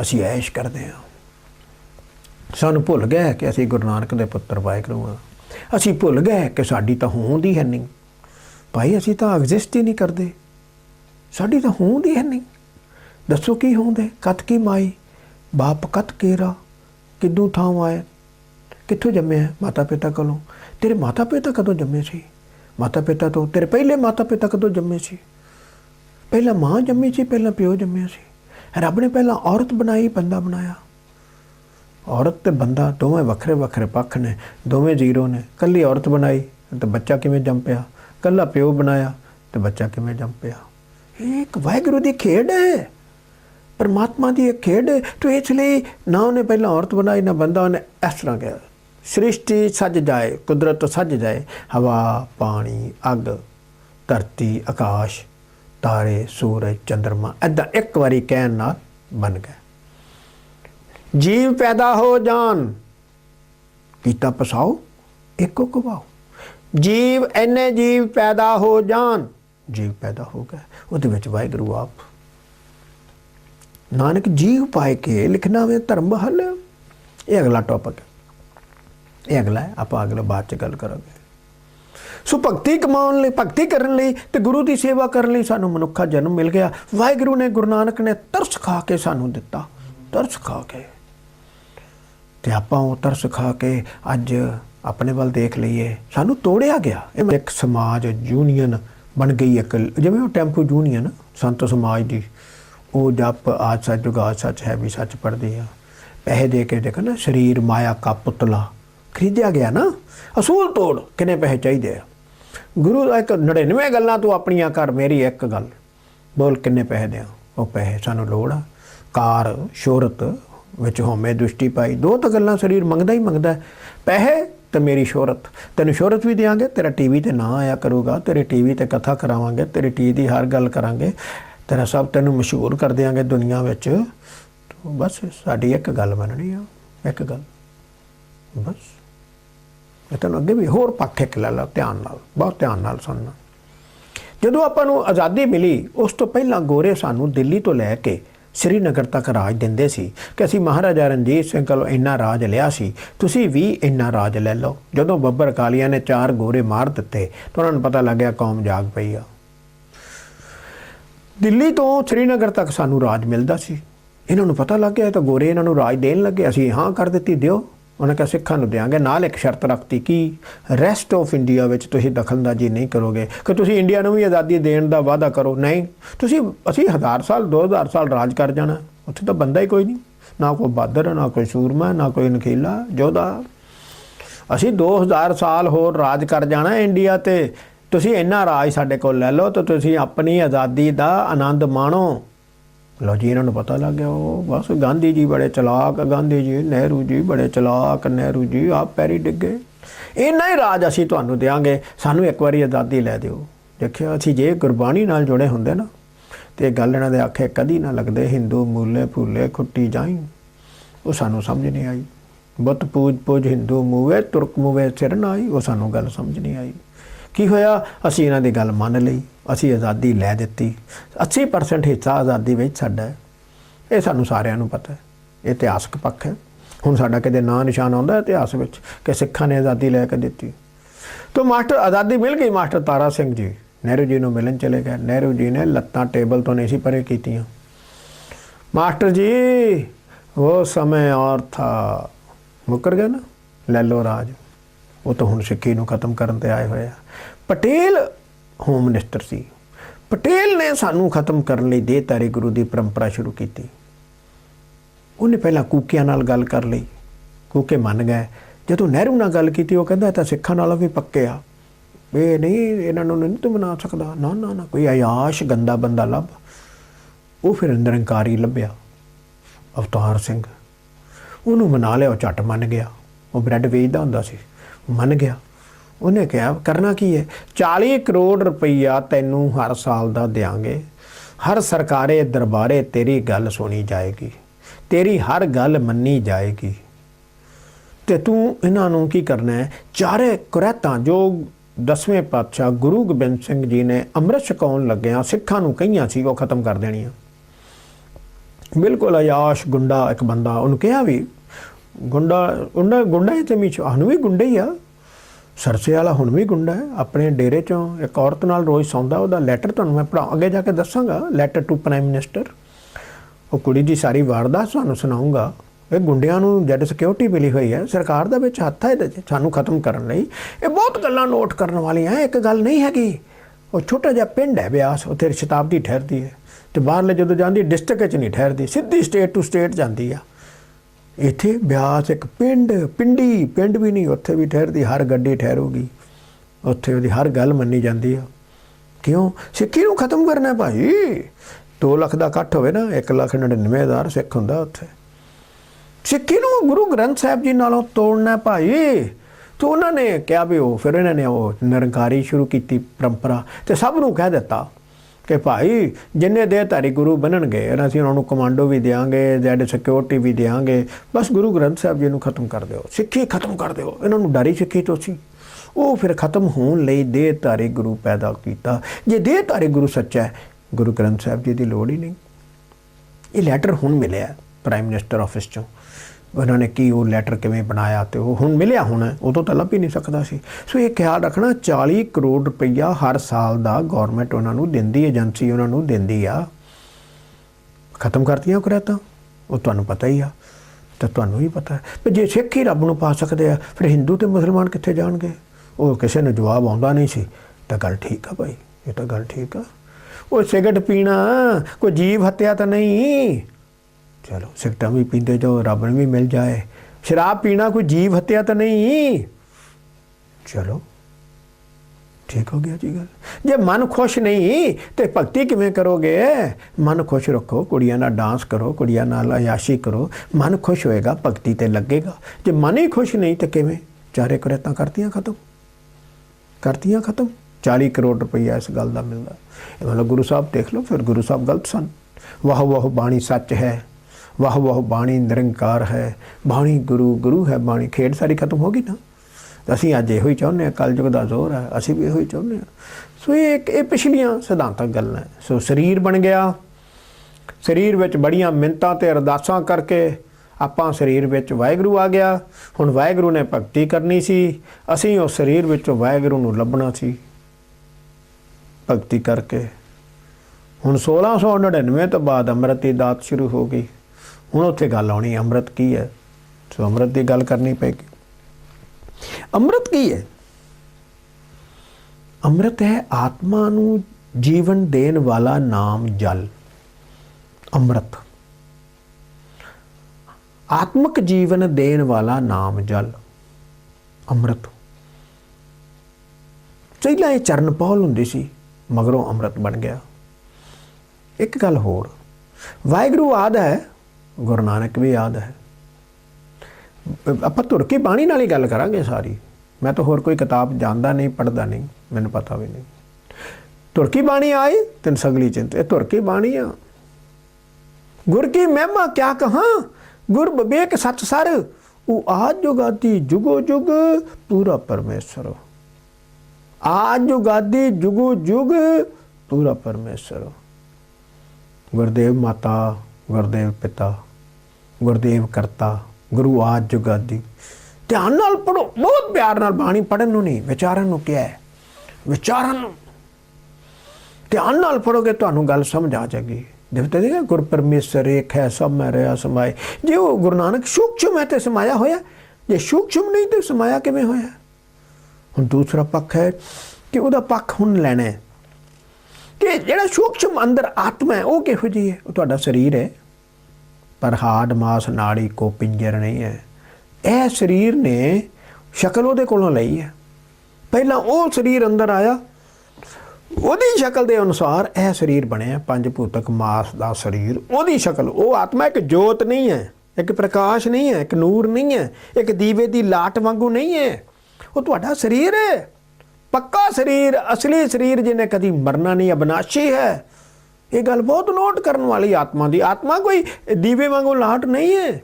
ਅਸੀਂ ਐਸ਼ ਕਰਦੇ ਹਾਂ। ਸਾਨੂੰ ਭੁੱਲ ਗਏ ਕਿ ਅਸੀਂ ਗੁਰੂ ਨਾਨਕ ਦੇ ਪੁੱਤਰ ਵਾਹਿਗੁਰੂ ਹਾਂ। ਅਸੀਂ ਭੁੱਲ ਗਏ ਕਿ ਸਾਡੀ ਤਾਂ ਹੋਂਦ ਹੀ ਹੈ ਨਹੀਂ। ਭਾਈ, ਅਸੀਂ ਤਾਂ ਐਗਜ਼ਿਸਟ ਹੀ ਨਹੀਂ ਕਰਦੇ। ਸਾਡੀ ਤਾਂ ਹੋਂਦ ਹੀ ਹੈ ਨਹੀਂ। ਦੱਸੋ ਕੀ ਹੋਂਦ ਹੈ? ਕਤ ਕੀ ਮਾਈ? ਬਾਪ ਕਤ ਕੇਰਾ? ਕਿੱਦੋਂ ਥਾਂ ਆਇਆ? ਕਿੱਥੋਂ ਜੰਮਿਆ ਮਾਤਾ ਪਿਤਾ ਕੋਲੋਂ? ਤੇਰੇ ਮਾਤਾ ਪਿਤਾ ਕਦੋਂ ਜੰਮੇ ਸੀ? ਮਾਤਾ ਪਿਤਾ ਤੋਂ ਤੇਰੇ ਪਹਿਲੇ ਮਾਤਾ ਪਿਤਾ ਕਦੋਂ ਜੰਮੇ ਸੀ? ਪਹਿਲਾਂ ਮਾਂ ਜੰਮੀ ਸੀ, ਪਹਿਲਾਂ ਪਿਓ ਜੰਮਿਆ ਸੀ। ਰੱਬ ਨੇ ਪਹਿਲਾਂ ਔਰਤ ਬਣਾਈ, ਬੰਦਾ ਬਣਾਇਆ। ਔਰਤ ਤੇ ਬੰਦਾ ਦੋਵੇਂ ਵੱਖਰੇ ਵੱਖਰੇ ਪੱਖ ਨੇ, ਦੋਵੇਂ ਜ਼ੀਰੋ ਨੇ। ਕੱਲੀ ਔਰਤ ਬਣਾਈ ਤੇ ਬੱਚਾ ਕਿਵੇਂ ਜੰਮ ਪਿਆ? ਕੱਲਾ ਪਿਓ ਬਣਾਇਆ ਤੇ ਬੱਚਾ ਕਿਵੇਂ ਜੰਮ ਪਿਆ? ਇਹ ਇੱਕ ਵਾਹਿਗੁਰੂ ਦੀ ਖੇਡ ਹੈ। ਪਰਮਾਤਮਾ ਦੀ ਇਹ ਖੇਡ। ਹੈ ਤੋ ਇਸ ਲਈ ਨਾ ਉਹਨੇ ਪਹਿਲਾਂ ਔਰਤ ਬਣਾਈ, ਨਾ ਬੰਦਾ, ਉਹਨੇ ਇਸ ਤਰ੍ਹਾਂ ਕਿਹਾ। ਸ੍ਰਿਸ਼ਟੀ ਸੱਜ ਜਾਏ, ਕੁਦਰਤ ਸੱਜ ਜਾਏ, ਹਵਾ, ਪਾਣੀ, ਅੱਗ, ਧਰਤੀ, ਆਕਾਸ਼। ਤਾਰੇ, ਸੂਰਜ ਚੰ드ਰਮਾ ਐਦਾਂ ਇੱਕ ਵਾਰੀ ਕਹਿਣ ਨਾਲ ਬਣ ਗਏ। ਜੀਵ ਪੈਦਾ ਹੋ ਜਾਣ, ਕੀਤਾ ਪਸਾਓ, ਇੱਕੋ ਕਵਾਓ। ਜੀਵ ਐਨੇ ਜੀਵ ਪੈਦਾ ਹੋ ਜਾਣ, ਜੀਵ ਪੈਦਾ ਹੋ ਗਿਆ ਉਹਦੇ ਵਿੱਚ ਵਾਹਿਗੁਰੂ ਆਪ ਨਾਨਕ ਜੀਵ ਪਾਏ ਕੇ ਲਿਖਣਾ ਵੇ ਧਰਮ ਬਹਲ। ਇਹ ਅਗਲਾ ਟੌਪਿਕ ਹੈ। ਇਹ ਅਗਲਾ ਆਪਾਂ ਅਗਲੇ ਬਾਅਦ ਚ ਗੱਲ ਕਰਾਂਗੇ। ਸੋ ਭਗਤੀ ਕਮਾਉਣ ਲਈ, ਭਗਤੀ ਕਰਨ ਲਈ ਤੇ ਗੁਰੂ ਦੀ ਸੇਵਾ ਕਰਨ ਲਈ ਸਾਨੂੰ ਮਨੁੱਖਾ ਜਨਮ ਮਿਲ ਗਿਆ। ਵਾਹਿਗੁਰੂ ਨੇ, ਗੁਰੂ ਨਾਨਕ ਨੇ ਤਰਸ ਖਾ ਕੇ ਸਾਨੂੰ ਦਿੱਤਾ। ਤਰਸ ਖਾ ਕੇ। ਤੇ ਆਪਾਂ ਉਹ ਤਰਸ ਖਾ ਕੇ ਅੱਜ ਆਪਣੇ ਵੱਲ ਦੇਖ ਲਈਏ। ਸਾਨੂੰ ਤੋੜਿਆ ਗਿਆ। ਇੱਕ ਸਮਾਜ ਯੂਨੀਅਨ ਬਣ ਗਈ ਇੱਕ, ਜਿਵੇਂ ਉਹ ਟੈਂਪੂ ਯੂਨੀਅਨ ਸੰਤ ਸਮਾਜ ਦੀ। ਉਹ ਜਪ ਆਜ ਸੱਚ ਜੁਗਾ ਸੱਚ, ਹੈ ਵੀ ਸੱਚ ਪੜਦੀ ਆ। ਪੈਸੇ ਦੇ ਕੇ ਦੇਖੋ ਨਾ, ਸਰੀਰ, ਮਾਇਆ ਕਾ ਪੁਤਲਾ। ਖਰੀਦਿਆ ਗਿਆ ਨਾ। ਅਸੂਲ ਤੋੜ, ਕਿੰਨੇ ਪੈਸੇ ਚਾਹੀਦੇ ਆ। ਗੁਰੂ ਦਾ ਇੱਕ 99 ਗੱਲਾਂ ਤੂੰ ਆਪਣੀਆਂ ਕਰ, ਮੇਰੀ ਇੱਕ ਗੱਲ। ਬੋਲ ਕਿੰਨੇ ਪੈਸੇ ਦਿਆਂ? ਉਹ ਪੈਸੇ ਸਾਨੂੰ ਲੋੜ ਆ। ਕਾਰ, ਸ਼ੋਹਰਤ ਵਿੱਚ ਹੋਮੇ ਦ੍ਰਿਸ਼ਟੀ ਪਾਈ। ਦੋ ਤਾਂ ਗੱਲਾਂ ਸਰੀਰ ਮੰਗਦਾ ਹੀ ਮੰਗਦਾ ਪੈਸੇ ਤੇ ਮੇਰੀ ਸ਼ੋਹਰਤ। ਤੈਨੂੰ ਸ਼ੋਹਰਤ ਵੀ ਦਿਆਂਗੇ, ਤੇਰਾ ਟੀਵੀ ਤੇ ਨਾਂ ਆਇਆ ਕਰੂਗਾ। ਤੇਰੇ ਟੀਵੀ ਤੇ ਕਥਾ ਕਰਾਵਾਂਗੇ, ਤੇਰੀ ਟੀ ਦੀ ਹਰ ਗੱਲ ਕਰਾਂਗੇ। ਤੇਰਾ ਸਭ ਤੈਨੂੰ ਮਸ਼ਹੂਰ ਕਰ ਦਿਆਂਗੇ ਦੁਨੀਆ ਵਿੱਚ। ਬਸ ਸਾਡੀ ਇੱਕ ਗੱਲ ਮੰਨਣੀ ਆ। ਇੱਕ ਗੱਲ। ਬਸ। ਮੈਂ ਤੁਹਾਨੂੰ ਅੱਗੇ ਵੀ ਹੋਰ ਪੱਖ ਇੱਕ ਲੈ ਲਾ ਧਿਆਨ ਨਾਲ, ਬਹੁਤ ਧਿਆਨ ਨਾਲ ਸੁਣਨਾ। ਜਦੋਂ ਆਪਾਂ ਨੂੰ ਆਜ਼ਾਦੀ ਮਿਲੀ, ਉਸ ਤੋਂ ਪਹਿਲਾਂ ਗੋਰੇ ਸਾਨੂੰ ਦਿੱਲੀ ਤੋਂ ਲੈ ਕੇ ਸ੍ਰੀਨਗਰ ਤੱਕ ਰਾਜ ਦਿੰਦੇ ਸੀ ਕਿ ਅਸੀਂ ਮਹਾਰਾਜਾ ਰਣਜੀਤ ਸਿੰਘ ਕੋਲੋਂ ਇੰਨਾ ਰਾਜ ਲਿਆ ਸੀ, ਤੁਸੀਂ ਵੀ ਇੰਨਾ ਰਾਜ ਲੈ ਲਓ। ਜਦੋਂ ਬੱਬਰ ਕਾਲੀਆ ਨੇ ਚਾਰ ਗੋਰੇ ਮਾਰ ਦਿੱਤੇ, ਤਾਂ ਉਹਨਾਂ ਨੂੰ ਪਤਾ ਲੱਗਿਆ ਕੌਮ ਜਾਗ ਪਈ ਆ। ਦਿੱਲੀ ਤੋਂ ਸ੍ਰੀਨਗਰ ਤੱਕ ਸਾਨੂੰ ਰਾਜ ਮਿਲਦਾ ਸੀ। ਇਹਨਾਂ ਨੂੰ ਪਤਾ ਲੱਗ ਗਿਆ ਤਾਂ ਗੋਰੇ ਇਹਨਾਂ ਨੂੰ ਰਾਜ ਦੇਣ ਲੱਗੇ, ਅਸੀਂ ਹਾਂ ਕਰ ਦਿੱਤੀ, ਦਿਓ। ਉਹਨਾਂ ਕਿਹਾ, ਸਿੱਖਾਂ ਨੂੰ ਦੇਾਂਗੇ ਨਾਲ ਇੱਕ ਸ਼ਰਤ ਰੱਖਤੀ ਕਿ ਰੈਸਟ ਆਫ ਇੰਡੀਆ ਵਿੱਚ ਤੁਸੀਂ ਦਖਲਅੰਦਾਜ਼ੀ ਨਹੀਂ ਕਰੋਗੇ। ਕਿ ਤੁਸੀਂ ਇੰਡੀਆ ਨੂੰ ਵੀ ਆਜ਼ਾਦੀ ਦੇਣ ਦਾ ਵਾਅਦਾ ਕਰੋ। ਨਹੀਂ, ਤੁਸੀਂ, ਅਸੀਂ ਹਜ਼ਾਰ ਸਾਲ 2000 ਸਾਲ ਰਾਜ ਕਰ ਜਾਣਾ। ਉੱਥੇ ਤਾਂ ਬੰਦਾ ਹੀ ਕੋਈ ਨਹੀਂ। ਨਾ ਕੋਈ ਬਾਦਰ, ਨਾ ਕੋਈ ਸੂਰਮਾ, ਨਾ ਕੋਈ ਨਖੀਲਾ ਜੋਧਾ ਅਸੀਂ 2000 ਸਾਲ ਹੋਰ ਰਾਜ ਕਰ ਜਾਣਾ ਇੰਡੀਆ ਤੇ। ਤੁਸੀਂ ਇੰਨਾ ਰਾਜ ਸਾਡੇ ਕੋਲ ਲੈ ਲਓ ਤਾਂ ਤੁਸੀਂ ਆਪਣੀ ਆਜ਼ਾਦੀ ਦਾ ਆਨੰਦ ਮਾਣੋ। ਲਓ ਜੀ, ਇਹਨਾਂ ਨੂੰ ਪਤਾ ਲੱਗ ਗਿਆ, ਉਹ ਬਸ ਗਾਂਧੀ ਜੀ ਬੜੇ ਚਲਾਕ, ਗਾਂਧੀ ਜੀ, ਨਹਿਰੂ ਜੀ ਬੜੇ ਚਲਾਕ, ਨਹਿਰੂ ਜੀ ਆਪ ਪੈਰੀ ਡਿੱਗੇ ਇੰਨਾ ਹੀ ਰਾਜ ਅਸੀਂ ਤੁਹਾਨੂੰ ਦੇਾਂਗੇ ਸਾਨੂੰ ਇੱਕ ਵਾਰੀ ਆਜ਼ਾਦੀ ਲੈ ਦਿਓ। ਦੇਖਿਆ ਅਸੀਂ ਜੇ ਗੁਰਬਾਣੀ ਨਾਲ ਜੁੜੇ ਹੁੰਦੇ ਨਾ, ਤੇ ਗੱਲ ਇਹਨਾਂ ਦੇ ਆਖੇ ਕਦੀ ਨਾ ਲੱਗਦੇ, ਹਿੰਦੂ ਮੂਲੇ ਫੂਲੇ ਖੁੱਟੀ ਜਾਈ। ਉਹ ਸਾਨੂੰ ਸਮਝ ਨਹੀਂ ਆਈ। ਬੁੱਤ ਪੂਜ ਪੂਜ ਹਿੰਦੂ ਮੂਵੇ ਤੁਰਕ ਮੂਵੇ ਸਿਰ ਨਾ ਆਈ ਉਹ ਸਾਨੂੰ ਗੱਲ ਸਮਝ ਨਹੀਂ ਆਈ। ਕੀ ਹੋਇਆ? ਅਸੀਂ ਇਹਨਾਂ ਦੀ ਗੱਲ ਮੰਨ ਲਈ। ਅਸੀਂ ਆਜ਼ਾਦੀ ਲੈ ਦਿੱਤੀ। 80% ਹਿੱਸਾ ਆਜ਼ਾਦੀ ਵਿੱਚ ਸਾਡਾ ਹੈ। ਇਹ ਸਾਨੂੰ ਸਾਰਿਆਂ ਨੂੰ ਪਤਾ ਹੈ। ਇਹ ਇਤਿਹਾਸਕ ਪੱਖ ਹੈ। ਹੁਣ ਸਾਡਾ ਕਿਤੇ ਨਾਂ ਨਿਸ਼ਾਨ ਆਉਂਦਾ ਇਤਿਹਾਸ ਵਿੱਚ ਕਿ ਸਿੱਖਾਂ ਨੇ ਆਜ਼ਾਦੀ ਲੈ ਕੇ ਦਿੱਤੀ। ਤੋਂ ਮਾਸਟਰ, ਆਜ਼ਾਦੀ ਮਿਲ ਗਈ ਮਾਸਟਰ ਤਾਰਾ ਸਿੰਘ ਜੀ। ਨਹਿਰੂ ਜੀ ਨੂੰ ਮਿਲਣ ਚਲੇ ਗਏ। ਨਹਿਰੂ ਜੀ ਨੇ ਲੱਤਾਂ ਟੇਬਲ ਤੋਂ ਨਹੀਂ ਸੀ ਪਰੇ ਕੀਤੀਆਂ। ਮਾਸਟਰ ਜੀ, ਉਹ ਸਮੇਂ ਔਰ ਥਾ। ਮੁਕਰ ਗਿਆ ਨਾ? ਲੈ ਲੋ ਰਾਜ। ਉਹ ਤਾਂ ਹੁਣ ਸਿੱਖੀ ਨੂੰ ਖਤਮ ਕਰਨ ਤੇ ਆਏ ਹੋਏ ਆ। ਪਟੇਲ ਹੋਮ ਮਿਨਿਸਟਰ ਸੀ। ਪਟੇਲ ਨੇ ਸਾਨੂੰ ਖਤਮ ਕਰਨ ਲਈ ਦੇ ਤਾਰੇ ਗੁਰੂ ਦੀ ਪਰੰਪਰਾ ਸ਼ੁਰੂ ਕੀਤੀ। ਉਹਨੇ ਪਹਿਲਾਂ ਕੂਕਿਆਂ ਨਾਲ ਗੱਲ ਕਰ ਲਈ। ਕੂਕੇ ਮੰਨ ਗਏ। ਜਦੋਂ ਨਹਿਰੂ ਨਾਲ ਗੱਲ ਕੀਤੀ, ਉਹ ਕਹਿੰਦਾ, ਇਹ ਤਾਂ ਸਿੱਖਾਂ ਨਾਲੋਂ ਵੀ ਪੱਕੇ ਆ। ਇਹ ਨਹੀਂ, ਇਹਨਾਂ ਨੂੰ ਨਹੀਂ ਤੂੰ ਬਣਾ ਸਕਦਾ। ਨਾ ਨਾ ਨਾ, ਕੋਈ ਆਯਾਸ਼ ਗੰਦਾ ਬੰਦਾ ਲੱਭ। ਉਹ ਫਿਰ ਨਿਰੰਕਾਰੀ ਲੱਭਿਆ। ਅਵਤਾਰ ਸਿੰਘ। ਉਹਨੂੰ ਮਨਾ ਲਿਆ, ਉਹ ਝੱਟ ਮੰਨ ਗਿਆ। ਉਹ ਬ੍ਰੈਡ ਵੇਚਦਾ ਹੁੰਦਾ ਸੀ। ਮੰਨ ਗਿਆ। ਉਹਨੇ ਕਿਹਾ, ਕਰਨਾ ਕੀ ਹੈ 40 ਕਰੋੜ ਰੁਪਈਆ ਤੈਨੂੰ ਹਰ ਸਾਲ ਦਾ ਦਿਆਂਗੇ। ਹਰ ਸਰਕਾਰੇ ਦਰਬਾਰੇ ਤੇਰੀ ਗੱਲ ਸੁਣੀ ਜਾਏਗੀ। ਤੇਰੀ ਹਰ ਗੱਲ ਮੰਨੀ ਜਾਏਗੀ। ਤੇ ਤੂੰ ਇਹਨਾਂ ਨੂੰ ਕੀ ਕਰਨਾ ਹੈ ਚਾਰੇ ਕੁਰੈਤਾਂ ਜੋ ਦਸਵੇਂ ਪਾਤਸ਼ਾਹ ਗੁਰੂ ਗੋਬਿੰਦ ਸਿੰਘ ਜੀ ਨੇ ਅੰਮ੍ਰਿਤ ਛਕਾਉਣ ਲੱਗਿਆਂ, ਸਿੱਖਾਂ ਨੂੰ ਕਹੀਆਂ ਸੀ, ਉਹ ਖਤਮ ਕਰ ਦੇਣੀਆਂ। ਬਿਲਕੁਲ ਅਯਾਸ਼ ਗੁੰਡਾ ਇੱਕ ਬੰਦਾ, ਉਹਨੂੰ ਕਿਹਾ ਵੀ ਗੁੰਡਾ, ਉਹਨਾਂ ਗੁੰਡਾ ਹੀ ਤੇ ਮੀਚ ਸਾਨੂੰ ਵੀ ਗੁੰਡੇ ਹੀ ਆ। ਸਰਸੇ ਵਾਲਾ ਹੁਣ ਵੀ ਗੁੰਡਾ ਹੈ, ਆਪਣੇ ਡੇਰੇ ਚੋਂ ਇੱਕ ਔਰਤ ਨਾਲ ਰੋਜ਼ ਸੌਂਦਾ, ਉਹਦਾ ਲੈਟਰ ਤੁਹਾਨੂੰ ਮੈਂ ਪੜਾ ਅੱਗੇ ਜਾ ਕੇ ਦੱਸਾਂਗਾ ਲੈਟਰ ਟੂ ਪ੍ਰਾਈਮ ਮਿਨਿਸਟਰ ਉਹ ਕੁੜੀ ਦੀ ਸਾਰੀ ਵਾਰਦਾਤ ਤੁਹਾਨੂੰ ਸੁਣਾਉਂਗਾ ਇਹ ਗੁੰਡਿਆਂ ਨੂੰ ਜਦ ਸਿਕਿਉਰਿਟੀ ਮਿਲੀ ਹੋਈ ਹੈ, ਸਰਕਾਰ ਦਾ ਵਿੱਚ ਹੱਥ ਹੈ ਇਹਦੇ 'ਚ, ਸਾਨੂੰ ਖਤਮ ਕਰਨ ਲਈ। ਇਹ ਬਹੁਤ ਗੱਲਾਂ ਨੋਟ ਕਰਨ ਵਾਲੀਆਂ ਇੱਕ ਗੱਲ ਨਹੀਂ ਹੈਗੀ। ਉਹ ਛੋਟਾ ਜਿਹਾ ਪਿੰਡ ਹੈ ਬਿਆਸ, ਉੱਥੇ ਸ਼ਤਾਬਦੀ ਠਹਿਰਦੀ ਹੈ। ਤੇ ਬਾਹਰਲੇ ਜਦੋਂ ਜਾਂਦੀ ਡਿਸਟ੍ਰਿਕਟ 'ਚ ਨਹੀਂ ਠਹਿਰਦੀ, ਸਿੱਧੀ ਸਟੇਟ ਟੂ ਸਟੇਟ ਜਾਂਦੀ ਆ। ਇੱਥੇ ਬਿਆਸ ਇੱਕ ਪਿੰਡ, ਪਿੰਡੀ, ਪਿੰਡ ਵੀ ਨਹੀਂ, ਉੱਥੇ ਵੀ ਠਹਿਰਦੀ, ਹਰ ਗੱਡੀ ਠਹਿਰੂਗੀ। ਉੱਥੇ ਉਹਦੀ ਹਰ ਗੱਲ ਮੰਨੀ ਜਾਂਦੀ ਆ। ਕਿਉਂ? ਸਿੱਖੀ ਨੂੰ ਖਤਮ ਕਰਨਾ ਹੈ ਭਾਈ। 2 ਲੱਖ ਦਾ ਇਕੱਠ ਹੋਵੇ ਨਾ 1 ਲੱਖ 99 ਹਜ਼ਾਰ ਸਿੱਖ ਹੁੰਦਾ ਉੱਥੇ। ਸਿੱਖੀ ਨੂੰ ਗੁਰੂ ਗ੍ਰੰਥ ਸਾਹਿਬ ਜੀ ਨਾਲੋਂ ਤੋੜਨਾ ਹੈ ਭਾਈ। ਤੇ ਉਹਨਾਂ ਨੇ ਕਿਹਾ ਵੀ ਉਹ, ਫਿਰ ਇਹਨਾਂ ਨੇ ਉਹ ਨਿਰੰਕਾਰੀ ਸ਼ੁਰੂ ਕੀਤੀ ਪਰੰਪਰਾ ਤੇ ਸਭ ਨੂੰ ਕਹਿ ਦਿੱਤਾ। ਕਿ ਭਾਈ ਜਿੰਨੇ ਦੇ ਧਾਰੀ ਗੁਰੂ ਬਣਨਗੇ, ਇਹਨਾਂ ਅਸੀਂ ਉਹਨਾਂ ਨੂੰ ਕਮਾਂਡੋ ਵੀ ਦੇਾਂਗੇ ਜੈਡ ਸਿਕਿਉਰਿਟੀ ਵੀ ਦੇਾਂਗੇ ਬਸ ਗੁਰੂ ਗ੍ਰੰਥ ਸਾਹਿਬ ਜੀ ਨੂੰ ਖਤਮ ਕਰ ਦਿਓ, ਸਿੱਖੀ ਖਤਮ ਕਰ ਦਿਓ, ਇਹਨਾਂ ਨੂੰ ਡਰੀ ਸਿੱਖੀ ਤੁਸੀਂ ਉਹ ਫਿਰ ਖਤਮ ਹੋਣ ਲਈ ਦੇਹ ਧਾਰੀ ਗੁਰੂ ਪੈਦਾ ਕੀਤਾ। ਜੇ ਦੇਹ ਧਾਰੀ ਗੁਰੂ ਸੱਚਾ ਹੈ, ਗੁਰੂ ਗ੍ਰੰਥ ਸਾਹਿਬ ਜੀ ਦੀ ਲੋੜ ਹੀ ਨਹੀਂ। ਇਹ ਲੈਟਰ ਹੁਣ ਮਿਲਿਆ ਪ੍ਰਾਈਮ ਮਿਨਿਸਟਰ ਆਫਿਸ ਚੋਂ। ਉਹਨਾਂ ਨੇ ਕੀ ਉਹ ਲੈਟਰ ਕਿਵੇਂ ਬਣਾਇਆ ਤੇ ਉਹ ਹੁਣ ਮਿਲਿਆ ਹੁਣ, ਉਦੋਂ ਤਾਂ ਲੱਭ ਹੀ ਨਹੀਂ ਸਕਦਾ ਸੀ। ਸੋ ਇਹ ਖਿਆਲ ਰੱਖਣਾ 40 ਕਰੋੜ ਰੁਪਈਆ ਹਰ ਸਾਲ ਦਾ ਗਵਰਨਮੈਂਟ ਉਹਨਾਂ ਨੂੰ ਦਿੰਦੀ ਏਜੰਸੀ ਉਹਨਾਂ ਨੂੰ ਦਿੰਦੀ ਆ। ਖਤਮ ਕਰਤੀਆਂ ਕਰਾਤਾ ਉਹ ਤੁਹਾਨੂੰ ਪਤਾ ਹੀ ਆ। ਤਾਂ ਤੁਹਾਨੂੰ ਵੀ ਪਤਾ। ਹੈ ਪਰ ਜੇ ਸਿੱਖ ਹੀ ਰੱਬ ਨੂੰ ਪਾ ਸਕਦੇ ਆ, ਫਿਰ ਹਿੰਦੂ ਤੇ ਮੁਸਲਮਾਨ ਕਿੱਥੇ ਜਾਣਗੇ? ਉਹ ਕਿਸੇ ਨੂੰ ਜਵਾਬ ਆਉਂਦਾ ਨਹੀਂ ਸੀ। ਤਾਂ ਗੱਲ ਠੀਕ ਆ ਭਾਈ, ਇਹ ਤਾਂ ਗੱਲ ਠੀਕ ਆ। ਉਹ ਸਿਗਰਟ ਪੀਣਾ, ਕੋਈ ਜੀਵ ਹੱਤਿਆ ਤਾਂ ਨਹੀਂ। ਚਲੋ, ਸਿਗਰਟਾਂ ਵੀ ਪੀਂਦੇ ਜਾਓ, ਰੱਬ ਨੂੰ ਵੀ ਮਿਲ ਜਾਏ। ਸ਼ਰਾਬ ਪੀਣਾ ਕੋਈ ਜੀਵ ਹੱਤਿਆ ਤਾਂ ਨਹੀਂ। ਚਲੋ, ਠੀਕ ਹੋ ਗਿਆ ਜੀ ਗੱਲ। ਜੇ ਮਨ ਖੁਸ਼ ਨਹੀਂ, ਤੇ ਭਗਤੀ ਕਿਵੇਂ ਕਰੋਗੇ? ਮਨ ਖੁਸ਼ ਰੱਖੋ, ਕੁੜੀਆਂ ਨਾਲ ਡਾਂਸ ਕਰੋ, ਕੁੜੀਆਂ ਨਾਲ ਅਯਾਸ਼ੀ ਕਰੋ। ਮਨ ਖੁਸ਼ ਹੋਏਗਾ, ਭਗਤੀ ਤੇ ਲੱਗੇਗਾ। ਜੇ ਮਨ ਹੀ ਖੁਸ਼ ਨਹੀਂ, ਤੇ ਕਿਵੇਂ? ਚਾਰੇ ਕਰੇਤਾਂ ਕਰਤੀਆਂ ਖਤਮ। ਕਰਤੀਆਂ ਖਤਮ। 40 ਕਰੋੜ ਰੁਪਈਆ ਇਸ ਗੱਲ ਦਾ ਮਿਲਦਾ। ਇਹ ਮਤਲਬ ਗੁਰੂ ਸਾਹਿਬ ਦੇਖ ਲਓ, ਫਿਰ ਗੁਰੂ ਸਾਹਿਬ ਗਲਤ ਸਨ। ਵਾਹ ਵਾਹ ਬਾਣੀ ਸੱਚ ਹੈ। ਵਾਹ ਵਾਹ ਬਾਣੀ ਨਿਰੰਕਾਰ ਹੈ, ਬਾਣੀ ਗੁਰੂ ਗੁਰੂ ਹੈ ਬਾਣੀ, ਖੇਡ ਸਾਰੀ ਖਤਮ ਹੋ ਗਈ ਨਾ। ਅਸੀਂ ਅੱਜ ਇਹੋ ਹੀ ਚਾਹੁੰਦੇ ਹਾਂ ਕਲਯੁਗ ਦਾ ਜ਼ੋਰ ਹੈ, ਅਸੀਂ ਵੀ ਇਹੋ ਹੀ ਚਾਹੁੰਦੇ ਹਾਂ। ਸੋ ਇਹ ਇੱਕ, ਇਹ ਪਿਛਲੀਆਂ ਸਿਧਾਂਤਕ ਗੱਲਾਂ ਸੋ ਸਰੀਰ ਬਣ ਗਿਆ, ਸਰੀਰ ਵਿੱਚ ਬੜੀਆਂ ਮਿੰਤਾਂ ਤੇ ਅਰਦਾਸਾਂ ਕਰਕੇ ਆਪਾਂ ਸਰੀਰ ਵਿੱਚ ਵਾਹਿਗੁਰੂ ਆ ਗਿਆ। ਹੁਣ ਵਾਹਿਗੁਰੂ ਨੇ ਭਗਤੀ ਕਰਨੀ ਸੀ, ਅਸੀਂ ਉਸ ਸਰੀਰ ਵਿੱਚੋਂ ਵਾਹਿਗੁਰੂ ਨੂੰ ਲੱਭਣਾ ਸੀ। ਭਗਤੀ ਕਰਕੇ। ਹੁਣ 1699 ਤੋਂ ਬਾਅਦ ਅੰਮ੍ਰਿਤ ਦੀ ਦਾਤ ਸ਼ੁਰੂ ਹੋ ਗਈ। ਹੁਣ ਉੱਥੇ ਗੱਲ ਆਉਣੀ ਅੰਮ੍ਰਿਤ ਕੀ ਹੈ? ਸੋ ਅੰਮ੍ਰਿਤ ਦੀ ਗੱਲ ਕਰਨੀ ਪਏਗੀ। ਅੰਮ੍ਰਿਤ ਕੀ ਹੈ? ਅੰਮ੍ਰਿਤ ਹੈ ਆਤਮਾ ਨੂੰ ਜੀਵਨ ਦੇਣ ਵਾਲਾ ਨਾਮ ਜਲ। ਅੰਮ੍ਰਿਤ। ਆਤਮਿਕ ਜੀਵਨ ਦੇਣ ਵਾਲਾ ਨਾਮ ਜਲ। ਅੰਮ੍ਰਿਤ। ਪਹਿਲਾਂ ਇਹ ਚਰਨ ਪੌਲ ਹੁੰਦੀ ਸੀ, ਮਗਰੋਂ ਅੰਮ੍ਰਿਤ ਬਣ ਗਿਆ। ਇੱਕ ਗੱਲ ਹੋਰ, ਵਾਹਿਗੁਰੂ ਆਦ ਹੈ ਗੁਰੂ ਨਾਨਕ ਵੀ ਯਾਦ ਹੈ। ਆਪਾਂ ਤੁਰ ਕੇ ਬਾਣੀ ਨਾਲ ਹੀ ਗੱਲ ਕਰਾਂਗੇ ਸਾਰੀ। ਮੈਂ ਤਾਂ ਹੋਰ ਕੋਈ ਕਿਤਾਬ ਜਾਣਦਾ ਨਹੀਂ, ਪੜ੍ਹਦਾ ਨਹੀਂ, ਮੈਨੂੰ ਪਤਾ ਵੀ ਨਹੀਂ। ਤੁਰ ਕੀ ਬਾਣੀ ਆਈ, ਤਿੰਨ ਸਗਲੀ ਚਿੰਤ। ਇਹ ਤੁਰ ਕੀ ਬਾਣੀ ਆ। ਗੁਰ ਕੀ ਮਹਿਮਾ ਕਿਆ ਕਹਾਂ? ਗੁਰ ਬਬੇਕ ਸੱਚ ਸਰ। ਉਹ ਆਜ ਜੁਗਾਦੀ ਜੁਗੋ ਜੁਗ, ਪੂਰਾ ਪਰਮੇਸ਼ਰ। ਆਜ ਜੁਗਾਦੀ ਜੁਗੋ ਜੁਗ, ਪੂਰਾ ਪਰਮੇਸ਼ਰ। ਗੁਰਦੇਵ ਮਾਤਾ, ਗੁਰਦੇਵ ਪਿਤਾ। ਗੁਰਦੇਵ ਕਰਤਾ, ਗੁਰੂ ਆਦ ਜੁਗਾਦੀ ਧਿਆਨ ਨਾਲ ਪੜੋ ਬਹੁਤ ਪਿਆਰ ਨਾਲ ਬਾਣੀ ਪੜਨ ਨੂੰ ਨਹੀਂ, ਵਿਚਾਰਨ ਨੂੰ ਕਿਹਾ ਹੈ। ਵਿਚਾਰਨ ਨੂੰ। ਧਿਆਨ ਨਾਲ ਪੜੋਗੇ ਤੁਹਾਨੂੰ ਗੱਲ ਸਮਝ ਆ ਜਾਏਗੀ। ਦੇਵਤੇ ਦੇਖਿਆ, ਗੁਰ ਪਰਮੇਸ਼ਰ ਇੱਕ ਹੈ, ਸਭ ਮੈਂ ਰਿਹਾ ਸਮਾਏ। ਜੇ ਉਹ ਗੁਰੂ ਨਾਨਕ ਸੂਖਸ਼ਮ ਹੈ ਤੇ ਸਮਾਇਆ ਹੋਇਆ, ਜੇ ਸੂਖਸ਼ਮ ਨਹੀਂ ਤੇ ਸਮਾਇਆ ਕਿਵੇਂ ਹੋਇਆ? ਹੁਣ ਦੂਸਰਾ ਪੱਖ ਹੈ ਕਿ ਉਹਦਾ ਪੱਖ ਹੁਣ ਲੈਣਾ ਹੈ। ਕਿ ਜਿਹੜਾ ਸੂਖਸ਼ਮ ਅੰਦਰ ਆਤਮਾ ਹੈ, ਉਹ ਕਿਹੋ ਜੀ ਹੈ? ਉਹ ਤੁਹਾਡਾ ਸਰੀਰ ਹੈ। ਪਰ ਹਾਡ ਮਾਸ ਨਾੜੀ ਕੋ ਪਿੰਜਰ ਨਹੀਂ ਹੈ। ਇਹ ਸਰੀਰ ਨੇ ਸ਼ਕਲ ਉਹਦੇ ਕੋਲੋਂ ਲਈ ਹੈ। ਪਹਿਲਾਂ ਉਹ ਸਰੀਰ ਅੰਦਰ ਆਇਆ। ਉਹਦੀ ਸ਼ਕਲ ਦੇ ਅਨੁਸਾਰ ਇਹ ਸਰੀਰ ਬਣਿਆ। ਪੰਜ ਭੂਤਕ ਮਾਸ ਦਾ ਸਰੀਰ, ਉਹਦੀ ਸ਼ਕਲ। ਉਹ ਆਤਮਾ ਇੱਕ ਜੋਤ ਨਹੀਂ ਹੈ, ਇੱਕ ਪ੍ਰਕਾਸ਼ ਨਹੀਂ ਹੈ, ਇੱਕ ਨੂਰ ਨਹੀਂ ਹੈ, ਇੱਕ ਦੀਵੇ ਦੀ ਲਾਟ ਵਾਂਗੂ ਨਹੀਂ ਹੈ। ਉਹ ਤੁਹਾਡਾ ਸਰੀਰ ਹੈ। ਪੱਕਾ ਸਰੀਰ, ਅਸਲੀ ਸਰੀਰ ਜਿਹਨੇ ਕਦੀ ਮਰਨਾ ਨਹੀਂ, ਅਬਨਾਸ਼ੀ ਹੈ। ਇਹ ਗੱਲ ਬਹੁਤ ਨੋਟ ਕਰਨ ਵਾਲੀ ਆਤਮਾ ਦੀ। ਆਤਮਾ ਕੋਈ ਦੀਵੇ ਵਾਂਗੂ ਲਾਟ ਨਹੀਂ ਹੈ।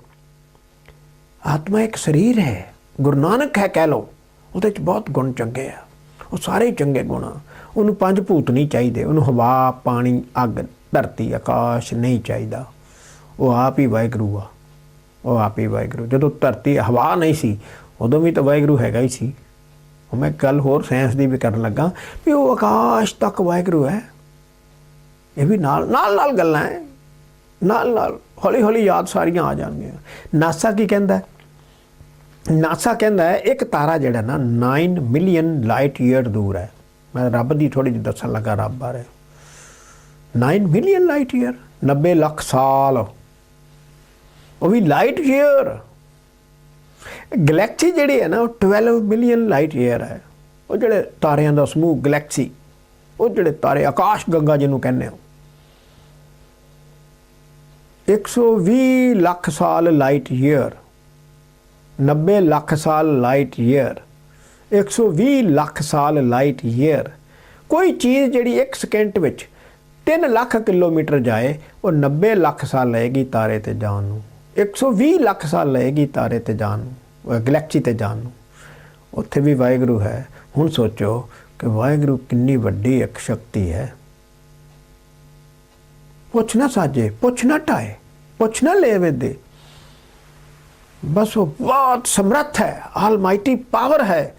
ਆਤਮਾ ਇੱਕ ਸਰੀਰ ਹੈ। ਗੁਰੂ ਨਾਨਕ ਹੈ ਕਹਿ ਲਓ। ਉਹਦੇ ਚ ਬਹੁਤ ਗੁਣ ਚੰਗੇ ਆ। ਉਹ ਸਾਰੇ ਚੰਗੇ ਗੁਣ ਆ। ਉਹਨੂੰ ਪੰਜ ਭੂਤ ਨਹੀਂ ਚਾਹੀਦੇ। ਉਹਨੂੰ ਹਵਾ, ਪਾਣੀ, ਅੱਗ, ਧਰਤੀ, ਆਕਾਸ਼ ਨਹੀਂ ਚਾਹੀਦਾ। ਉਹ ਆਪ ਹੀ ਵਾਹਿਗੁਰੂ ਆ। ਉਹ ਆਪ ਹੀ ਵਾਹਿਗੁਰੂ। ਜਦੋਂ ਧਰਤੀ ਹਵਾ ਨਹੀਂ ਸੀ, ਉਦੋਂ ਵੀ ਤਾਂ ਵਾਹਿਗੁਰੂ ਹੈਗਾ ਹੀ ਸੀ। ਉਹ ਮੈਂ ਗੱਲ ਹੋਰ ਸਾਇੰਸ ਦੀ ਵੀ ਕਰਨ ਲੱਗਾ ਵੀ ਉਹ ਆਕਾਸ਼ ਤੱਕ ਵਾਹਿਗੁਰੂ ਹੈ। ਇਹ ਵੀ ਨਾਲ ਨਾਲ ਨਾਲ ਗੱਲਾਂ ਹੈ ਨਾਲ ਨਾਲ, ਹੌਲੀ ਹੌਲੀ ਯਾਦ ਸਾਰੀਆਂ ਆ ਜਾਣਗੀਆਂ। ਨਾਸਾ ਕੀ ਕਹਿੰਦਾ ਨਾਸਾ ਕਹਿੰਦਾ ਹੈ, ਇੱਕ ਤਾਰਾ ਜਿਹੜਾ ਨਾ 9 ਮਿਲੀਅਨ ਲਾਈਟ ਈਅਰ ਦੂਰ ਹੈ। ਮੈਂ ਰੱਬ ਦੀ ਥੋੜੀ ਜਿਹੀ ਦੱਸਣ ਲੱਗਾ, ਰੱਬ ਬਾਰੇ। 9 ਮਿਲੀਅਨ ਲਾਈਟ ਈਅਰ 90 ਲੱਖ ਸਾਲ। ਉਹ ਵੀ ਲਾਈਟ ਈਅਰ ਗੈਲੈਕਸੀ ਜਿਹੜੀ ਹੈ ਨਾ, ਉਹ 12 ਮਿਲੀਅਨ ਲਾਈਟ ਈਅਰ ਹੈ। ਉਹ ਜਿਹੜੇ ਤਾਰਿਆਂ ਦਾ ਸਮੂਹ ਗੈਲੈਕਸੀ। ਉਹ ਜਿਹੜੇ ਤਾਰੇ ਆਕਾਸ਼ ਗੰਗਾ ਜਿਹਨੂੰ ਕਹਿੰਦੇ ਆ 120 ਲੱਖ ਸਾਲ ਲਾਈਟ ਈਅਰ 90 ਲੱਖ ਸਾਲ ਲਾਈਟ ਈਅਰ 120 ਲੱਖ ਸਾਲ ਲਾਈਟ ਈਅਰ ਕੋਈ ਚੀਜ਼ ਜਿਹੜੀ 1 ਸਕਿੰਟ ਵਿੱਚ 3 ਲੱਖ ਕਿਲੋਮੀਟਰ ਜਾਏ, ਉਹ 90 ਲੱਖ ਸਾਲ ਲਏਗੀ ਤਾਰੇ ਤੇ ਜਾਣ ਨੂੰ। 120 ਲੱਖ ਸਾਲ ਲਏਗੀ ਤਾਰੇ ਤੇ ਜਾਣ ਨੂੰ ਗਲੈਕਸੀ ਤੇ ਜਾਣ ਨੂੰ। ਉੱਥੇ ਵੀ ਵਾਹਿਗੁਰੂ ਹੈ। ਹੁਣ ਸੋਚੋ ਕਿ ਵਾਹਿਗੁਰੂ ਕਿੰਨੀ ਵੱਡੀ ਇੱਕ ਸ਼ਕਤੀ ਹੈ। ਪੁੱਛ ਨਾ ਸਾਜੇ, ਪੁੱਛ ਨਾ ਟਾਏ ਪੁੱਛ ਨਾ ਲੈਵੇ ਦੇ ਬਸ ਉਹ ਬਹੁਤ ਸਮਰੱਥ ਹੈ ਆਲਮਾਈਟੀ ਪਾਵਰ ਹੈ।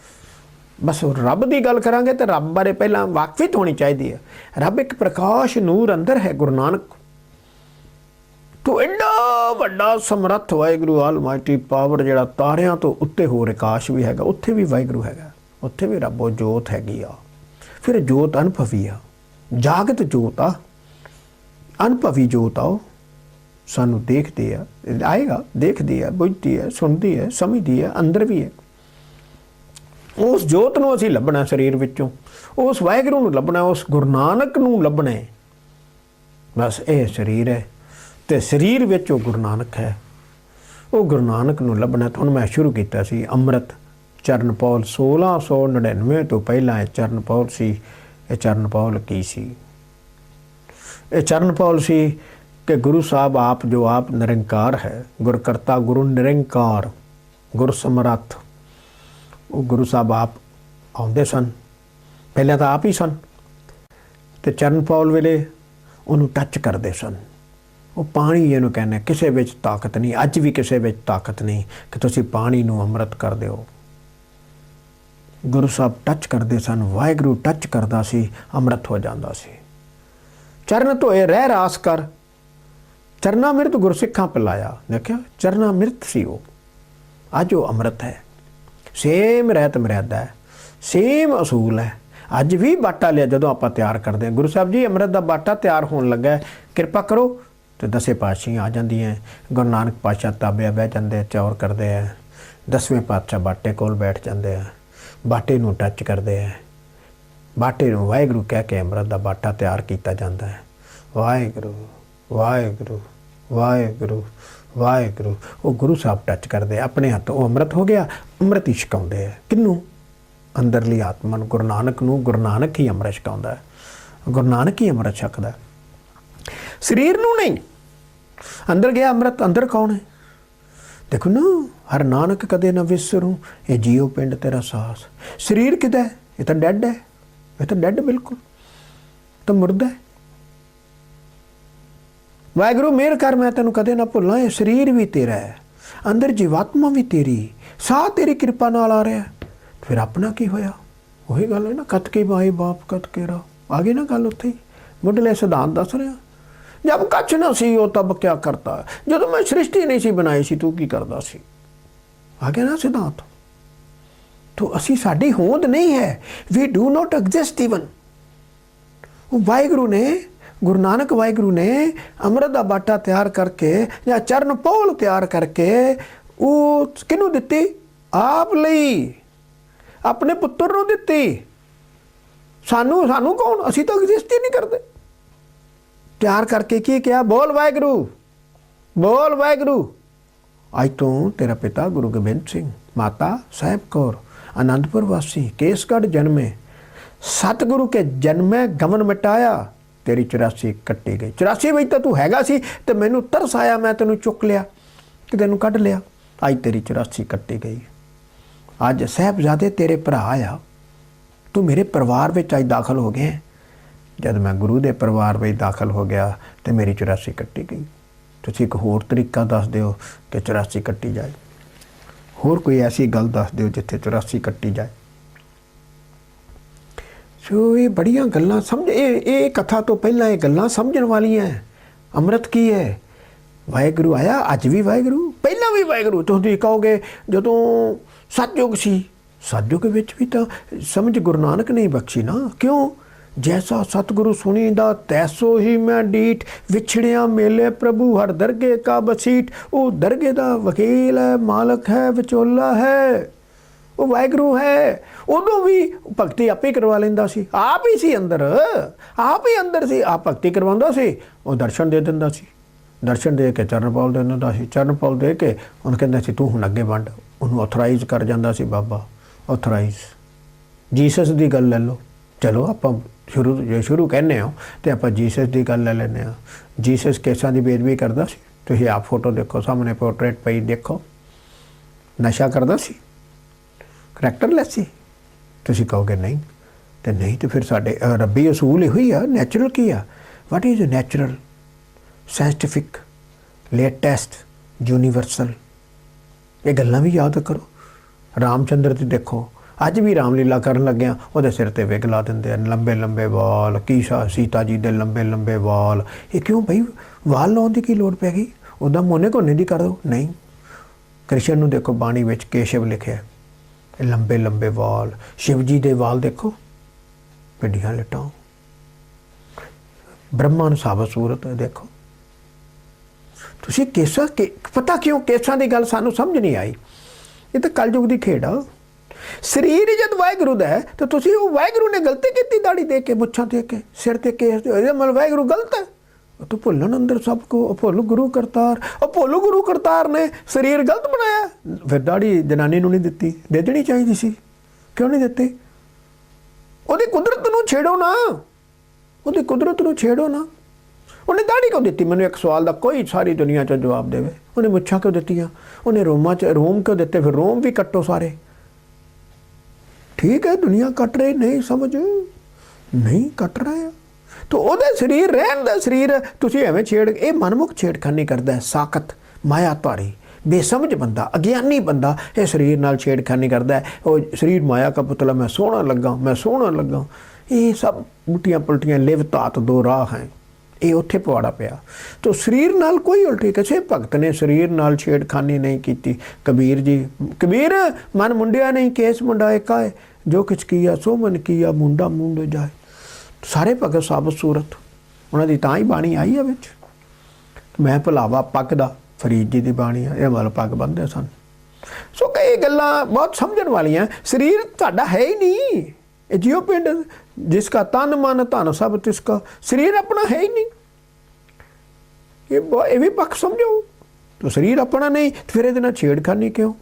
ਬਸ ਉਹ ਰੱਬ ਦੀ ਗੱਲ ਕਰਾਂਗੇ ਤੇ ਰੱਬ ਬਾਰੇ ਪਹਿਲਾਂ ਵਾਕਫਿਤ ਹੋਣੀ ਚਾਹੀਦੀ ਹੈ। ਰੱਬ ਇੱਕ ਪ੍ਰਕਾਸ਼ ਨੂਰ ਅੰਦਰ ਹੈ, ਗੁਰੂ ਨਾਨਕ। ਤੂੰ ਐਡਾ ਵੱਡਾ ਸਮਰੱਥ ਵਾਹਿਗੁਰੂ ਆਲਮਾਈਟੀ ਪਾਵਰ ਜਿਹੜਾ ਤਾਰਿਆਂ ਤੋਂ ਉੱਤੇ ਹੋਰ ਆਕਾਸ਼ ਵੀ ਹੈਗਾ, ਉੱਥੇ ਵੀ ਵਾਹਿਗੁਰੂ ਹੈਗਾ। ਉੱਥੇ ਵੀ ਰੱਬੋ ਜੋਤ ਹੈਗੀ ਆ। ਫਿਰ ਜੋਤ ਅਨੁਭਵੀ ਆ। ਜਾਗਤ ਜੋਤ ਆ। ਅਨੁਭਵੀ ਜੋਤ ਆ ਉਹ। ਸਾਨੂੰ ਦੇਖਦੇ ਆ। ਆਏਗਾ, ਦੇਖਦੀ ਆ, ਬੁੱਝਦੀ ਆ, ਸੁਣਦੀ ਆ, ਸਮਝਦੀ ਆ, ਅੰਦਰ ਵੀ ਹੈ ਉਸ ਜੋਤ ਨੂੰ ਅਸੀਂ ਲੱਭਣਾ ਸਰੀਰ ਵਿੱਚੋਂ। ਉਸ ਵਾਹਿਗੁਰੂ ਨੂੰ ਲੱਭਣਾ, ਉਸ ਗੁਰੂ ਨਾਨਕ ਨੂੰ ਲੱਭਣਾ ਬਸ ਇਹ ਸਰੀਰ ਹੈ ਤੇ ਸਰੀਰ ਵਿੱਚ ਉਹ ਗੁਰੂ ਨਾਨਕ ਹੈ। ਉਹ ਗੁਰੂ ਨਾਨਕ ਨੂੰ ਲੱਭਣਾ ਤਾਂ ਹੁਣ ਮੈਂ ਸ਼ੁਰੂ ਕੀਤਾ ਸੀ, ਅੰਮ੍ਰਿਤ। ਚਰਨ ਪੌਲ 1699 ਤੋਂ ਪਹਿਲਾਂ ਇਹ ਚਰਨ ਪੌਲ ਸੀ, ਇਹ ਚਰਨ ਪੌਲ ਕੀ ਸੀ? ਇਹ ਚਰਨ ਪੌਲ ਸੀ ਕਿ ਗੁਰੂ ਸਾਹਿਬ ਆਪ ਜੋ ਆਪ ਨਿਰੰਕਾਰ ਹੈ, ਗੁਰਕਰਤਾ ਗੁਰੂ ਨਿਰੰਕਾਰ ਗੁਰ ਸਮਰੱਥ ਉਹ ਗੁਰੂ ਸਾਹਿਬ ਆਪ ਆਉਂਦੇ ਸਨ, ਪਹਿਲਾਂ ਤਾਂ ਆਪ ਹੀ ਸਨ, ਤੇ ਚਰਨ ਪੌਲ ਵੇਲੇ ਉਹਨੂੰ ਟੱਚ ਕਰਦੇ ਸਨ। ਉਹ ਪਾਣੀ ਇਹਨੂੰ ਕਹਿੰਦੇ ਕਿਸੇ ਵਿੱਚ ਤਾਕਤ ਨਹੀਂ, ਅੱਜ ਵੀ ਕਿਸੇ ਵਿੱਚ ਤਾਕਤ ਨਹੀਂ ਕਿ ਤੁਸੀਂ ਪਾਣੀ ਨੂੰ ਅੰਮ੍ਰਿਤ ਕਰ ਦਿਓ। ਗੁਰੂ ਸਾਹਿਬ ਟੱਚ ਕਰਦੇ ਸਨ ਵਾਹਿਗੁਰੂ ਟੱਚ ਕਰਦਾ ਸੀ ਅੰਮ੍ਰਿਤ ਹੋ ਜਾਂਦਾ ਸੀ। ਚਰਨ ਧੋਏ ਰਹਿ ਰਾਸ ਕਰ। ਚਰਨਾ ਮਿਰਤ ਗੁਰਸਿੱਖਾਂ ਪਿਲਾਇਆ। ਦੇਖਿਆ ਚਰਨਾ ਮਿਰਤ ਸੀ ਉਹ। ਅੱਜ ਉਹ ਅੰਮ੍ਰਿਤ ਹੈ। ਸੇਮ ਰਹਿਤ ਮਰਿਆਦਾ ਹੈ ਸੇਮ ਅਸੂਲ ਹੈ। ਅੱਜ ਵੀ ਬਾਟਾ ਲਿਆ ਜਦੋਂ ਆਪਾਂ ਤਿਆਰ ਕਰਦੇ ਹਾਂ। ਗੁਰੂ ਸਾਹਿਬ ਜੀ ਅੰਮ੍ਰਿਤ ਦਾ ਬਾਟਾ ਤਿਆਰ ਹੋਣ ਲੱਗਾ ਹੈ, ਕਿਰਪਾ ਕਰੋ ਤੇ ਦਸੇ ਪਾਤਸ਼ਾਹ ਆ ਜਾਂਦੀਆਂ ਗੁਰੂ ਨਾਨਕ ਪਾਤਸ਼ਾਹ ਤਾਬਿਆ ਬਹਿ ਜਾਂਦੇ ਚੌਰ ਕਰਦੇ ਆ ਦਸਵੇਂ ਪਾਤਸ਼ਾਹ ਬਾਟੇ ਕੋਲ ਬੈਠ ਜਾਂਦੇ ਆ ਬਾਟੇ ਨੂੰ ਟੱਚ ਕਰਦੇ ਹੈ ਬਾਟੇ ਨੂੰ ਵਾਹਿਗੁਰੂ ਕਹਿ ਕੇ ਅੰਮ੍ਰਿਤ ਦਾ ਬਾਟਾ ਤਿਆਰ ਕੀਤਾ ਜਾਂਦਾ ਹੈ। ਵਾਹਿਗੁਰੂ ਵਾਹਿਗੁਰੂ ਵਾਹਿਗੁਰੂ ਵਾਹਿਗੁਰੂ। ਉਹ ਗੁਰੂ ਸਾਹਿਬ ਟੱਚ ਕਰਦੇ ਆਪਣੇ ਹੱਥ ਉਹ ਅੰਮ੍ਰਿਤ ਹੋ ਗਿਆ, ਅੰਮ੍ਰਿਤ ਹੀ ਛਕਾਉਂਦੇ ਆ। ਕਿੰਨੂੰ ਅੰਦਰਲੀ ਆਤਮਾ ਨੂੰ। ਗੁਰੂ ਨਾਨਕ ਨੂੰ, ਗੁਰੂ ਨਾਨਕ ਹੀ ਅੰਮ੍ਰਿਤ ਛਕਾਉਂਦਾ ਹੈ। ਗੁਰੂ ਨਾਨਕ ਹੀ ਅੰਮ੍ਰਿਤ ਛਕਦਾ ਸਰੀਰ ਨੂੰ ਨਹੀਂ। ਅੰਦਰ ਗਿਆ ਅੰਮ੍ਰਿਤ, ਅੰਦਰ ਕੌਣ ਹੈ? ਦੇਖੋ ਨਾ, ਹਰ ਨਾਨਕ ਕਦੇ ਨਾ ਵਿਸਰੂ, ਇਹ ਜੀਉ ਪਿੰਡ ਤੇਰਾ ਸਾਸ। ਸਰੀਰ ਕਿਦਾ ਇਹ ਤਾਂ ਡੈਡ ਹੈ। ਇਹ ਤਾਂ ਡੈਡ ਬਿਲਕੁਲ। ਤਾਂ ਮੁਰਦਾ ਹੈ। ਵਾਹਿਗੁਰੂ, ਮਿਹਰ ਕਰ, ਮੈਂ ਤੈਨੂੰ ਕਦੇ ਨਾ ਭੁੱਲਾਂ, ਇਹ ਸਰੀਰ ਵੀ ਤੇਰਾ ਹੈ। ਅੰਦਰ ਜੀਵਾਤਮਾ ਵੀ ਤੇਰੀ। ਸਾਹ ਤੇਰੀ ਕਿਰਪਾ ਨਾਲ ਆ ਰਿਹਾ ਫਿਰ ਆਪਣਾ ਕੀ ਹੋਇਆ? ਉਹੀ ਗੱਲ ਹੈ ਨਾ ਕਤ ਕੇ ਮਾਈ ਬਾਪ ਕਤ ਕੇਰਾ ਆ ਗਈ ਨਾ ਗੱਲ ਉੱਥੇ ਹੀ। ਮੁੱਢਲੇ ਸਿਧਾਂਤ ਦੱਸ ਰਿਹਾ। ਜਦ ਕੱਚ ਨਾ ਸੀ, ਉਹ ਤਬ ਕਿਆ ਕਰਤਾ? ਜਦੋਂ ਮੈਂ ਸ੍ਰਿਸ਼ਟੀ ਨਹੀਂ ਸੀ ਬਣਾਈ ਸੀ, ਤੂੰ ਕੀ ਕਰਦਾ ਸੀ? ਆ ਗਿਆ ਨਾ ਸਿਧਾਂਤ। ਤੋ, ਅਸੀਂ ਸਾਡੀ ਹੋਂਦ ਨਹੀਂ ਹੈ। We do not exist even ਉਹ ਵਾਹਿਗੁਰੂ ਨੇ, ਗੁਰੂ ਨਾਨਕ ਵਾਹਿਗੁਰੂ ਨੇ ਅੰਮ੍ਰਿਤ ਦਾ ਬਾਟਾ ਤਿਆਰ ਕਰਕੇ ਜਾਂ ਚਰਨ ਪੋਲ ਤਿਆਰ ਕਰਕੇ ਉਹ ਕਿਹਨੂੰ ਦਿੱਤੀ? ਆਪ ਲਈ। ਆਪਣੇ ਪੁੱਤਰ ਨੂੰ ਦਿੱਤੀ। ਸਾਨੂੰ ਸਾਨੂੰ ਕੌਣ? ਅਸੀਂ ਤਾਂ ਐਗਜ਼ਿਸਟ ਹੀ ਨਹੀਂ ਕਰਦੇ। ਤਿਆਰ ਕਰਕੇ ਕੀ ਕਿਹਾ? ਬੋਲ ਵਾਹਿਗੁਰੂ ਬੋਲ ਵਾਹਿਗੁਰੂ। ਅੱਜ ਤੋਂ ਤੇਰਾ ਪਿਤਾ ਗੁਰੂ ਗੋਬਿੰਦ ਸਿੰਘ, ਮਾਤਾ ਸਾਹਿਬ ਕੌਰ ਆਨੰਦਪੁਰ ਵਾਸੀ, ਕੇਸਗੜ੍ਹ ਜਨਮੇ। ਸਤਿਗੁਰੂ ਕੇ ਜਨਮੇ ਗਮਨ ਮਿਟਾਇਆ, ਤੇਰੀ 84 ਕੱਟੀ ਗਈ। 84 ਵਿੱਚ ਤਾਂ ਤੂੰ ਹੈਗਾ ਸੀ ਤੇ ਮੈਨੂੰ ਤਰਸ ਆਇਆ, ਮੈਂ ਤੈਨੂੰ ਚੁੱਕ ਲਿਆ ਕਿ ਤੈਨੂੰ ਕੱਢ ਲਿਆ। ਅੱਜ ਤੇਰੀ 84 ਕੱਟੀ ਗਈ। ਅੱਜ ਸਾਹਿਬਜ਼ਾਦੇ ਤੇਰੇ ਭਰਾ ਆ। ਤੂੰ ਮੇਰੇ ਪਰਿਵਾਰ ਵਿੱਚ ਅੱਜ ਦਾਖਲ ਹੋ ਗਏ ਜਦ ਮੈਂ ਗੁਰੂ ਦੇ ਪਰਿਵਾਰ ਵਿੱਚ ਦਾਖਲ ਹੋ ਗਿਆ ਤੇ ਮੇਰੀ 84 ਕੱਟੀ ਗਈ। ਤੁਸੀਂ ਇੱਕ ਹੋਰ ਤਰੀਕਾ ਦੱਸ ਦਿਓ ਕਿ 84 ਕੱਟੀ ਜਾਏ। ਹੋਰ ਕੋਈ ਐਸੀ ਗੱਲ ਦੱਸ ਦਿਓ ਜਿੱਥੇ 84 ਕੱਟੀ ਜਾਏ। ਸੋ ਇਹ ਬੜੀਆਂ ਗੱਲਾਂ ਸਮਝ, ਇਹ ਇਹ ਕਥਾ ਤੋਂ ਪਹਿਲਾਂ ਇਹ ਗੱਲਾਂ ਸਮਝਣ ਵਾਲੀਆਂ ਅੰਮ੍ਰਿਤ ਕੀ ਹੈ ਵਾਹਿਗੁਰੂ ਆਇਆ, ਅੱਜ ਵੀ ਵਾਹਿਗੁਰੂ? ਪਹਿਲਾਂ ਵੀ ਵਾਹਿਗੁਰੂ, ਤੁਸੀਂ ਕਹੋਗੇ, ਜਦੋਂ ਸਤਯੁਗ ਸੀ, ਸਤਯੁਗ ਵਿੱਚ ਵੀ ਤਾਂ ਸਮਝ ਗੁਰੂ ਨਾਨਕ ਨੇ ਬਖਸ਼ੀ ਨਾ। ਕਿਉਂ? ਜੈਸਾ ਸਤਿਗੁਰੂ ਸੁਣੀਦਾ ਤੈਸੋ ਹੀ ਮੈਂ ਡੀਠ ਵਿਛੜਿਆ ਮੇਲੇ ਪ੍ਰਭੂ ਹਰ ਦਰਗੇ ਕਾ ਬਸੀਠ ਉਹ ਦਰਗੇ ਦਾ ਵਕੀਲ ਹੈ ਮਾਲਕ ਹੈ ਵਿਚੋਲਾ ਹੈ ਉਹ ਵਾਹਿਗੁਰੂ ਹੈ ਉਦੋਂ ਵੀ ਭਗਤੀ ਆਪੇ ਕਰਵਾ ਲੈਂਦਾ ਸੀ ਆਪ ਹੀ ਸੀ ਅੰਦਰ ਆਪ ਹੀ ਅੰਦਰ ਸੀ ਆਪ ਭਗਤੀ ਕਰਵਾਉਂਦਾ ਸੀ ਉਹ ਦਰਸ਼ਨ ਦੇ ਦਿੰਦਾ ਸੀ ਦਰਸ਼ਨ ਦੇ ਕੇ ਚਰਨ ਪਾਲ ਦੇ ਦਿੰਦਾ ਸੀ ਚਰਨ ਪਾਲ ਦੇ ਕੇ ਉਹਨੂੰ ਕਹਿੰਦਾ ਸੀ ਤੂੰ ਹੁਣ ਅੱਗੇ ਵੰਡ ਉਹਨੂੰ ਆਥੋਰਾਈਜ਼ ਕਰ ਜਾਂਦਾ ਸੀ ਬਾਬਾ ਆਥੋਰਾਈਜ਼ ਜੀਸਸ ਦੀ ਗੱਲ ਲੈ ਲਓ ਚਲੋ ਆਪਾਂ ਸ਼ੁਰੂ ਜੇ ਸ਼ੁਰੂ ਕਹਿੰਦੇ ਹੋ, ਤੇ ਆਪਾਂ ਜੀਸਸ ਦੀ ਗੱਲ ਲੈ ਲੈਂਦੇ ਹਾਂ। ਜੀਸਸ ਕੇਸਾਂ ਦੀ ਬੇਦਬੀ ਕਰਦਾ ਸੀ। ਤੁਸੀਂ ਆਪ ਫੋਟੋ ਦੇਖੋ, ਸਾਹਮਣੇ ਪੋਰਟਰੇਟ ਪਈ ਦੇਖੋ। ਨਸ਼ਾ ਕਰਦਾ ਸੀ। ਕਰੈਕਟਰਲੈਸ ਸੀ। ਤੁਸੀਂ ਕਹੋਗੇ ਨਹੀਂ, ਤੇ ਨਹੀਂ ਤੇ ਫਿਰ ਸਾਡੇ ਰੱਬੀ ਅਸੂਲ ਇਹੋ ਹੀ ਆ ਨੈਚੁਰਲ ਕੀ ਆ? What is natural scientific latest universal ਇਹ ਗੱਲਾਂ ਵੀ ਯਾਦ ਕਰੋ। ਰਾਮਚੰਦਰ ਤੇ ਦੇਖੋ। ਅੱਜ ਵੀ ਰਾਮਲੀਲਾ ਕਰਨ ਲੱਗਿਆ। ਉਹਦੇ ਸਿਰ ਤੇ ਵਿਗ ਲਾ ਦਿੰਦੇ ਆ। ਲੰਬੇ ਲੰਬੇ ਵਾਲ। ਕੀਸਾ, ਸੀਤਾ ਜੀ ਦੇ ਲੰਬੇ ਲੰਬੇ ਵਾਲ। ਇਹ ਕਿਉਂ ਭਈ ਵਾਲ ਲਾਉਣ ਦੀ ਕੀ ਲੋੜ ਪੈ ਗਈ? ਉਹਦਾ ਮੋਨੇ ਕੋਨੇ ਦੀ ਕਰ ਦੋ। ਨਹੀਂ। ਕ੍ਰਿਸ਼ਨ ਨੂੰ ਦੇਖੋ, ਬਾਣੀ ਵਿੱਚ ਕੇਸ਼ਵ ਲਿਖਿਆ ਲੰਬੇ ਲੰਬੇ ਵਾਲ। ਸ਼ਿਵ ਜੀ ਦੇ ਵਾਲ ਦੇਖੋ। ਵੱਡੀਆਂ ਲਟਾਂ ਬ੍ਰਹਮਾ ਨੂੰ ਸਾਬਤ ਸੂਰਤ ਦੇਖੋ। ਤੁਸੀਂ ਕੇਸਾ ਕਿ ਪਤਾ ਕਿਉਂ ਕੇਸਾਂ ਦੀ ਗੱਲ ਸਾਨੂੰ ਸਮਝ ਨਹੀਂ ਆਈ? ਇਹ ਤਾਂ ਕਲਯੁਗ ਦੀ ਖੇਡ ਆ। ਸਰੀਰ ਜਦ ਵਾਹਿਗੁਰੂ ਦਾ ਹੈ, ਤਾਂ ਤੁਸੀਂ ਉਹ ਵਾਹਿਗੁਰੂ ਨੇ ਗਲਤੀ ਕੀਤੀ ਦਾੜੀ ਦੇ ਕੇ ਮੁੱਛਾਂ ਦੇ ਕੇ, ਸਿਰ ਤੇ ਕੇਸ ਇਹਦਾ ਮਤਲਬ ਵਾਹਿਗੁਰੂ ਗਲਤ ਹੈ। ਉਹ ਤਾਂ ਭੁੱਲਣ ਅੰਦਰ ਸਭ ਕੋ, ਉਹ ਭੁੱਲ ਗੁਰੂ ਕਰਤਾਰ, ਉਹ ਭੁੱਲ ਗੁਰੂ ਕਰਤਾਰ ਨੇ ਸਰੀਰ ਗਲਤ ਬਣਾਇਆ। ਫਿਰ ਦਾੜੀ ਜਨਾਨੀ ਨੂੰ ਨਹੀਂ ਦਿੱਤੀ ਦੇ ਦੇਣੀ ਚਾਹੀਦੀ ਸੀ। ਕਿਉਂ ਨਹੀਂ ਦਿੱਤੀ? ਉਹਦੀ ਕੁਦਰਤ ਨੂੰ ਛੇੜੋ ਨਾ। ਉਹਦੀ ਕੁਦਰਤ ਨੂੰ ਛੇੜੋ ਨਾ। ਉਹਨੇ ਦਾੜੀ ਕਿਉਂ ਦਿੱਤੀ? ਮੈਨੂੰ ਇੱਕ ਸਵਾਲ ਦਾ ਕੋਈ ਸਾਰੀ ਦੁਨੀਆ 'ਚ ਜਵਾਬ ਦੇਵੇ। ਉਹਨੇ ਮੁੱਛਾਂ ਕਿਉਂ ਦਿੱਤੀਆਂ? ਉਹਨੇ ਰੋਮਾਂ 'ਚ ਰੋਮ ਕਿਉਂ ਦਿੱਤੇ? ਫਿਰ ਰੋਮ ਵੀ ਕੱਟੋ ਸਾਰੇ। ਠੀਕ ਹੈ, ਦੁਨੀਆ ਕੱਟ ਰਹੀ, ਨਹੀਂ ਸਮਝ। ਨਹੀਂ ਕੱਟ ਰਿਹਾ ਤੋ ਉਹਦੇ ਸਰੀਰ, ਰਹਿਣ ਦਾ ਸਰੀਰ ਤੁਸੀਂ ਐਵੇਂ ਛੇੜ, ਇਹ ਮਨਮੁਖ ਛੇੜਖਾਨੀ ਕਰਦਾ ਹੈ, ਸਾਖਤ ਮਾਇਆ ਧਾਰੀ ਬੇਸਮਝ ਬੰਦਾ, ਅਗਿਆਨੀ ਬੰਦਾ, ਇਹ ਸਰੀਰ ਨਾਲ ਛੇੜਖਾਨੀ ਕਰਦਾ ਹੈ। ਉਹ ਸਰੀਰ ਮਾਇਆ ਦਾ ਪੁਤਲਾ ਮੈਂ ਸੋਹਣਾ ਲੱਗਾ, ਮੈਂ ਸੋਹਣਾ ਲੱਗਾ। ਇਹ ਸਭ ਉਲਟੀਆਂ ਪਲਟੀਆਂ ਲਿਵ ਤਾਤ ਦੋ ਰਾਹ ਹੈ। ਇਹ ਉੱਥੇ ਪਵਾੜਾ ਪਿਆ। ਤੋ ਸਰੀਰ ਨਾਲ ਕੋਈ ਉਲਟੀ, ਕਿਸੇ ਭਗਤ ਨੇ ਸਰੀਰ ਨਾਲ ਛੇੜਖਾਨੀ ਨਹੀਂ ਕੀਤੀ। ਕਬੀਰ ਜੀ, ਕਬੀਰ, ਮਨ ਮੁੰਡਿਆ ਨਹੀਂ, ਕੇਸ ਮੁੰਡਾ ਏਕਾ ਹੈ ਜੋ ਕਿਛ ਕੀਆ, ਸੋ ਮਨ ਕੀਆ, ਮੁੰਡਾ ਮੁੰਡ ਜਾਏ। ਸਾਰੇ ਭਗਤ ਸਾਬਤ ਸੂਰਤ। ਉਹਨਾਂ ਦੀ ਤਾਂ ਹੀ ਬਾਣੀ ਆਈ ਹੈ ਵਿੱਚ। ਮੈਂ ਭੁਲਾਵਾ ਪੱਗ ਦਾ ਫਰੀਦ ਜੀ ਦੀ ਬਾਣੀ ਆ, ਇਹ ਮਤਲਬ ਪੱਗ ਬੰਨਦੇ ਸਨ। ਸੋ ਕਈ ਗੱਲਾਂ ਬਹੁਤ ਸਮਝਣ ਵਾਲੀਆਂ। ਸਰੀਰ ਤੁਹਾਡਾ ਹੈ ਹੀ ਨਹੀਂ। ਇਹ ਜਿਉ ਪਿੰਡ, ਜਿਸ ਦਾ ਤਨ ਮਨ, ਧਨ ਸਭ ਤਿਸ ਕਾ। ਸਰੀਰ ਆਪਣਾ ਹੈ ਹੀ ਨਹੀਂ। ਇਹ ਬਹੁ- ਇਹ ਵੀ ਪੱਖ ਸਮਝੋ। ਤੋ ਸਰੀਰ ਆਪਣਾ ਨਹੀਂ ਫਿਰ ਇਹਦੇ ਨਾਲ ਛੇੜਖਾਨੀ ਕਿਉਂ?